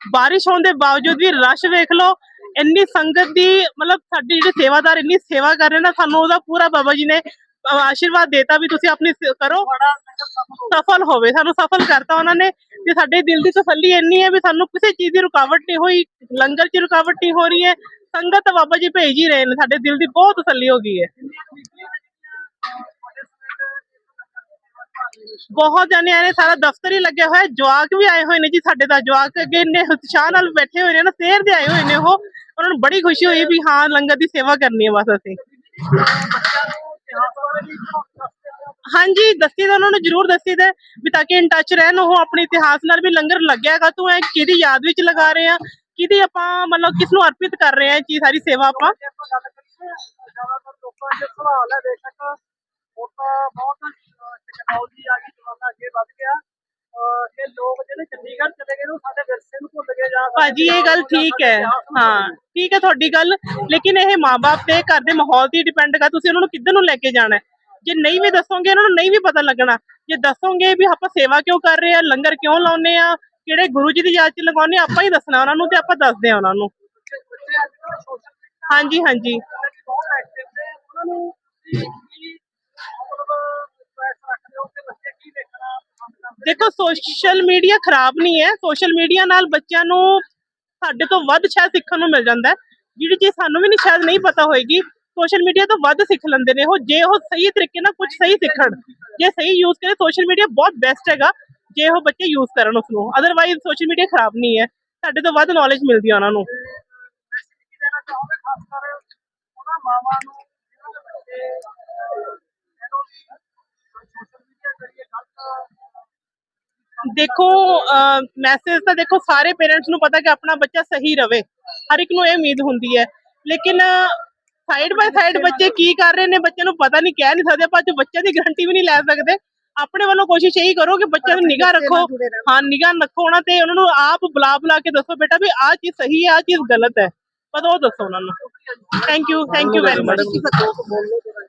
I: ਬਾਰਿਸ਼ ਹੋਣ ਦੇ ਬਾਵਜੂਦ ਵੀ ਰਸ਼ ਵੇਖ ਲਓ। ਇੰਨੀ ਸੰਗਤ ਦੀ ਮਤਲਬ ਸਾਡੀ ਜਿਹੜੇ ਸੇਵਾਦਾਰ ਇੰਨੀ ਸੇਵਾ ਕਰ ਰਹੇ ਨੇ ਸਾਨੂੰ ਉਹਦਾ ਪੂਰਾ ਬਾਬਾ ਜੀ ਨੇ ਆਸ਼ੀਰਵਾਦ ਦੇਤਾ ਵੀ ਤੁਸੀਂ ਆਪਣੀ ਕਰੋ। ਸਫਲ ਹੋਵੇ। ਸਾਨੂੰ ਸਫਲ ਕਰਤਾ ਉਹਨਾਂ ਨੇ। ਤੇ ਸਾਡੇ ਦਿਲ ਦੀ ਤਸੱਲੀ ਇੰਨੀ ਹੈ ਵੀ ਸਾਨੂੰ ਕਿਸੇ ਚੀਜ਼ ਦੀ ਰੁਕਾਵਟ ਨਹੀਂ ਹੋਈ ਲੰਗਰ 'ਚ ਰੁਕਾਵਟ ਨਹੀਂ ਹੋ ਰਹੀ ਹੈ। ਸੰਗਤ ਬਾਬਾ ਜੀ ਭੇਜ ਹੀ ਰਹੇ ਨੇ ਸਾਡੇ ਦਿਲ ਦੀ ਬਹੁਤ ਤਸੱਲੀ ਹੋ ਗਈ ਹੈ। ਬਹੁਤ ਜਾਣੇ ਆਏ ਨੇ, ਸਾਰਾ ਦਫ਼ਤਰ ਹੀ ਲੱਗਿਆ ਹੋਇਆ ਜਵਾਕ ਵੀ ਆਏ ਹੋਏ ਨੇ ਜੀ ਸਾਡੇ ਦਾ ਜਵਾਕ ਅੱਗੇ ਇੰਨੇ ਉਤਸ਼ਾਹ ਨਾਲ ਬੈਠੇ ਹੋਏ ਨੇ ਨਾ ਸਵੇਰ ਦੇ ਆਏ ਹੋਏ ਨੇ ਉਹ। ਉਹਨਾਂ ਨੂੰ ਬੜੀ ਖੁਸ਼ੀ ਹੋਈ ਵੀ ਹਾਂ, ਲੰਗਰ ਦੀ ਸੇਵਾ ਕਰਨੀ ਹੈ ਬਸ ਅਸੀਂ। ਹਾਂਜੀ, ਦੱਸੀ ਦਾ ਉਹਨਾਂ ਨੂੰ, ਜ਼ਰੂਰ ਦੱਸੀ ਦਾ ਵੀ ਤਾਂ ਕਿ ਇਨ ਟੱਚ ਰਹਿਣ, ਉਹ ਆਪਣੇ ਇਤਿਹਾਸ ਨਾਲ ਵੀ ਲੰਗਰ ਲੱਗਿਆਗਾ ਤੂੰ ਇਹ ਕਿਹਦੀ ਯਾਦ ਵਿੱਚ ਲਗਾ ਰਹੇ ਆ? ਕਿਹਦੀ ਆਪਾਂ, ਮਤਲਬ ਕਿਸ ਨੂੰ ਅਰਪਿਤ ਕਰ ਰਹੇ ਆ ਇਹ ਸਾਰੀ ਸੇਵਾ ਆਪਾਂ?
A: ਜ਼ਿਆਦਾਤਰ ਲੋਕਾਂ ਦੇ ਸਵਾਲ ਹੈ, ਬੇਸ਼ੱਕ ਹੁਣ ਤਾਂ ਬਹੁਤ ਟੈਕਨੋਲੋਜੀ ਆ ਗਈ ਜ਼ਮਾਨਾ ਅੱਗੇ ਵੱਧ ਗਿਆ ਅਹ ਇਹ ਲੋਕ ਜਿਹੜੇ ਚੰਡੀਗੜ੍ਹ ਚਲੇ ਗਏ ਨੇ ਉਹ ਸਾਡੇ ਵਿਰਸੇ ਨੂੰ ਭੁੱਲ ਗਏ ਜਾਂ
I: ਭਾਜੀ ਇਹ ਗੱਲ ਠੀਕ ਹੈ ਹਾਂ ਠੀਕ ਹੈ ਤੁਹਾਡੀ ਗੱਲ ਲੇਕਿਨ ਇਹ ਮਾਪੇ ਤੇ ਘਰ ਦੇ ਮਾਹੌਲ ਤੇ ਡਿਪੈਂਡ ਕਰ ਤੁਸੀਂ ਉਹਨਾਂ ਨੂੰ ਕਿੱਧਰ ਨੂੰ ਲੈ ਕੇ ਜਾਣਾ। ਜੇ ਨਹੀਂ ਵੀ ਦੱਸੋਗੇ ਉਹਨਾਂ ਨੂੰ ਨਹੀਂ ਵੀ ਪਤਾ ਲੱਗਣਾ ਜੇ ਦੱਸੋਗੇ ਵੀ ਆਪਾਂ ਸੇਵਾ ਕਿਉਂ ਕਰ ਰਹੇ ਆ ਲੰਗਰ ਕਿਉਂ ਲਾਉਨੇ ਆ ਕਿਹੜੇ ਗੁਰੂ ਜੀ ਦੀ ਯਾਦ ਚ ਲਗਾਉਨੇ ਆਪਾਂ ਹੀ ਦੱਸਣਾ ਉਹਨਾਂ ਨੂੰ ਤੇ ਆਪਾਂ ਦੱਸਦੇ ਆ ਉਹਨਾਂ ਨੂੰ ਹਾਂਜੀ ਹਾਂਜੀ
A: ਉਹਨਾਂ ਨੂੰ
I: ਦੇਖੋ ਸੋਸ਼ਲ ਮੀਡੀਆ ਖਰਾਬ ਨਹੀਂ ਹੈ। ਸੋਸ਼ਲ ਮੀਡੀਆ ਨਾਲ ਬੱਚਿਆਂ ਨੂੰ ਸਾਡੇ ਤੋਂ ਵੱਧ ਸ਼ਾਇਦ ਸਿੱਖਣ ਨੂੰ ਮਿਲ ਜਾਂਦਾ ਜਿਹੜੀ ਚੀਜ਼ ਸਾਨੂੰ ਵੀ ਨਹੀਂ ਸ਼ਾਇਦ ਨਹੀਂ ਪਤਾ ਹੋਏਗੀ ਸੋਸ਼ਲ ਮੀਡੀਆ ਤੋਂ ਵੱਧ ਸਿੱਖ ਲੈਂਦੇ ਨੇ ਉਹ। ਜੇ ਉਹ ਸਹੀ ਤਰੀਕੇ ਨਾਲ ਕੁਝ ਸਹੀ ਸਿੱਖਣ, ਜੇ ਸਹੀ ਯੂਜ਼ ਕਰੇ ਸੋਸ਼ਲ ਮੀਡੀਆ ਬਹੁਤ ਬੈਸਟ ਹੈਗਾ, ਜੇ ਉਹ ਬੱਚੇ ਯੂਜ਼ ਕਰਨ ਉਸ ਨੂੰ ਅਦਰਵਾਈਜ਼ ਸੋਸ਼ਲ ਮੀਡੀਆ ਖਰਾਬ ਨਹੀਂ ਹੈ। ਸਾਡੇ ਤੋਂ ਵੱਧ ਨੌਲੇਜ ਮਿਲਦੀ ਹੈ ਉਹਨਾਂ ਨੂੰ।
A: ਮਾਵਾਂ ਨੂੰ
I: ਦੇਖੋ ਮੈਸੇਜ ਤਾਂ ਦੇਖੋ ਸਾਰੇ ਪੇਰੈਂਟਸ ਨੂੰ ਪਤਾ ਕਿ ਆਪਣਾ ਬੱਚਾ ਸਹੀ ਰਵੇ। ਹਰ ਇੱਕ ਨੂੰ ਇਹ ਉਮੀਦ ਹੁੰਦੀ ਹੈ। ਲੇਕਿਨ ਸਾਈਡ ਬਾਈ ਸਾਈਡ ਬੱਚੇ ਕੀ ਕਰ ਰਹੇ ਨੇ ਬੱਚੇ ਨੂੰ ਪਤਾ ਨਹੀਂ ਕਹਿ ਨਹੀਂ ਸਕਦੇ ਆਪਾਂ ਤੇ ਬੱਚੇ ਦੀ ਗਾਰੰਟੀ ਵੀ ਨਹੀਂ ਲੈ ਸਕਦੇ। ਆਪਣੇ ਵੱਲੋਂ ਕੋਸ਼ਿਸ਼ ਇਹੀ ਕਰੋ ਕਿ ਬੱਚਿਆਂ ਨੂੰ ਨਿਗਾਹ ਰੱਖੋ। ਹਾਂ ਨਿਗਾਹ ਰੱਖੋ ਉਹਨਾਂ ਤੇ ਉਹਨਾਂ ਨੂੰ ਆਪ ਬੁਲਾ ਬੁਲਾ ਕੇ ਦੱਸੋ ਬੇਟਾ ਵੀ ਆਹ ਚੀਜ਼ ਸਹੀ ਹੈ ਆਹ ਚੀਜ਼ ਗਲਤ ਹੈ। ਪਰ ਉਹ ਦੱਸੋ ਉਹਨਾਂ ਨੂੰ। Thank you thank you very much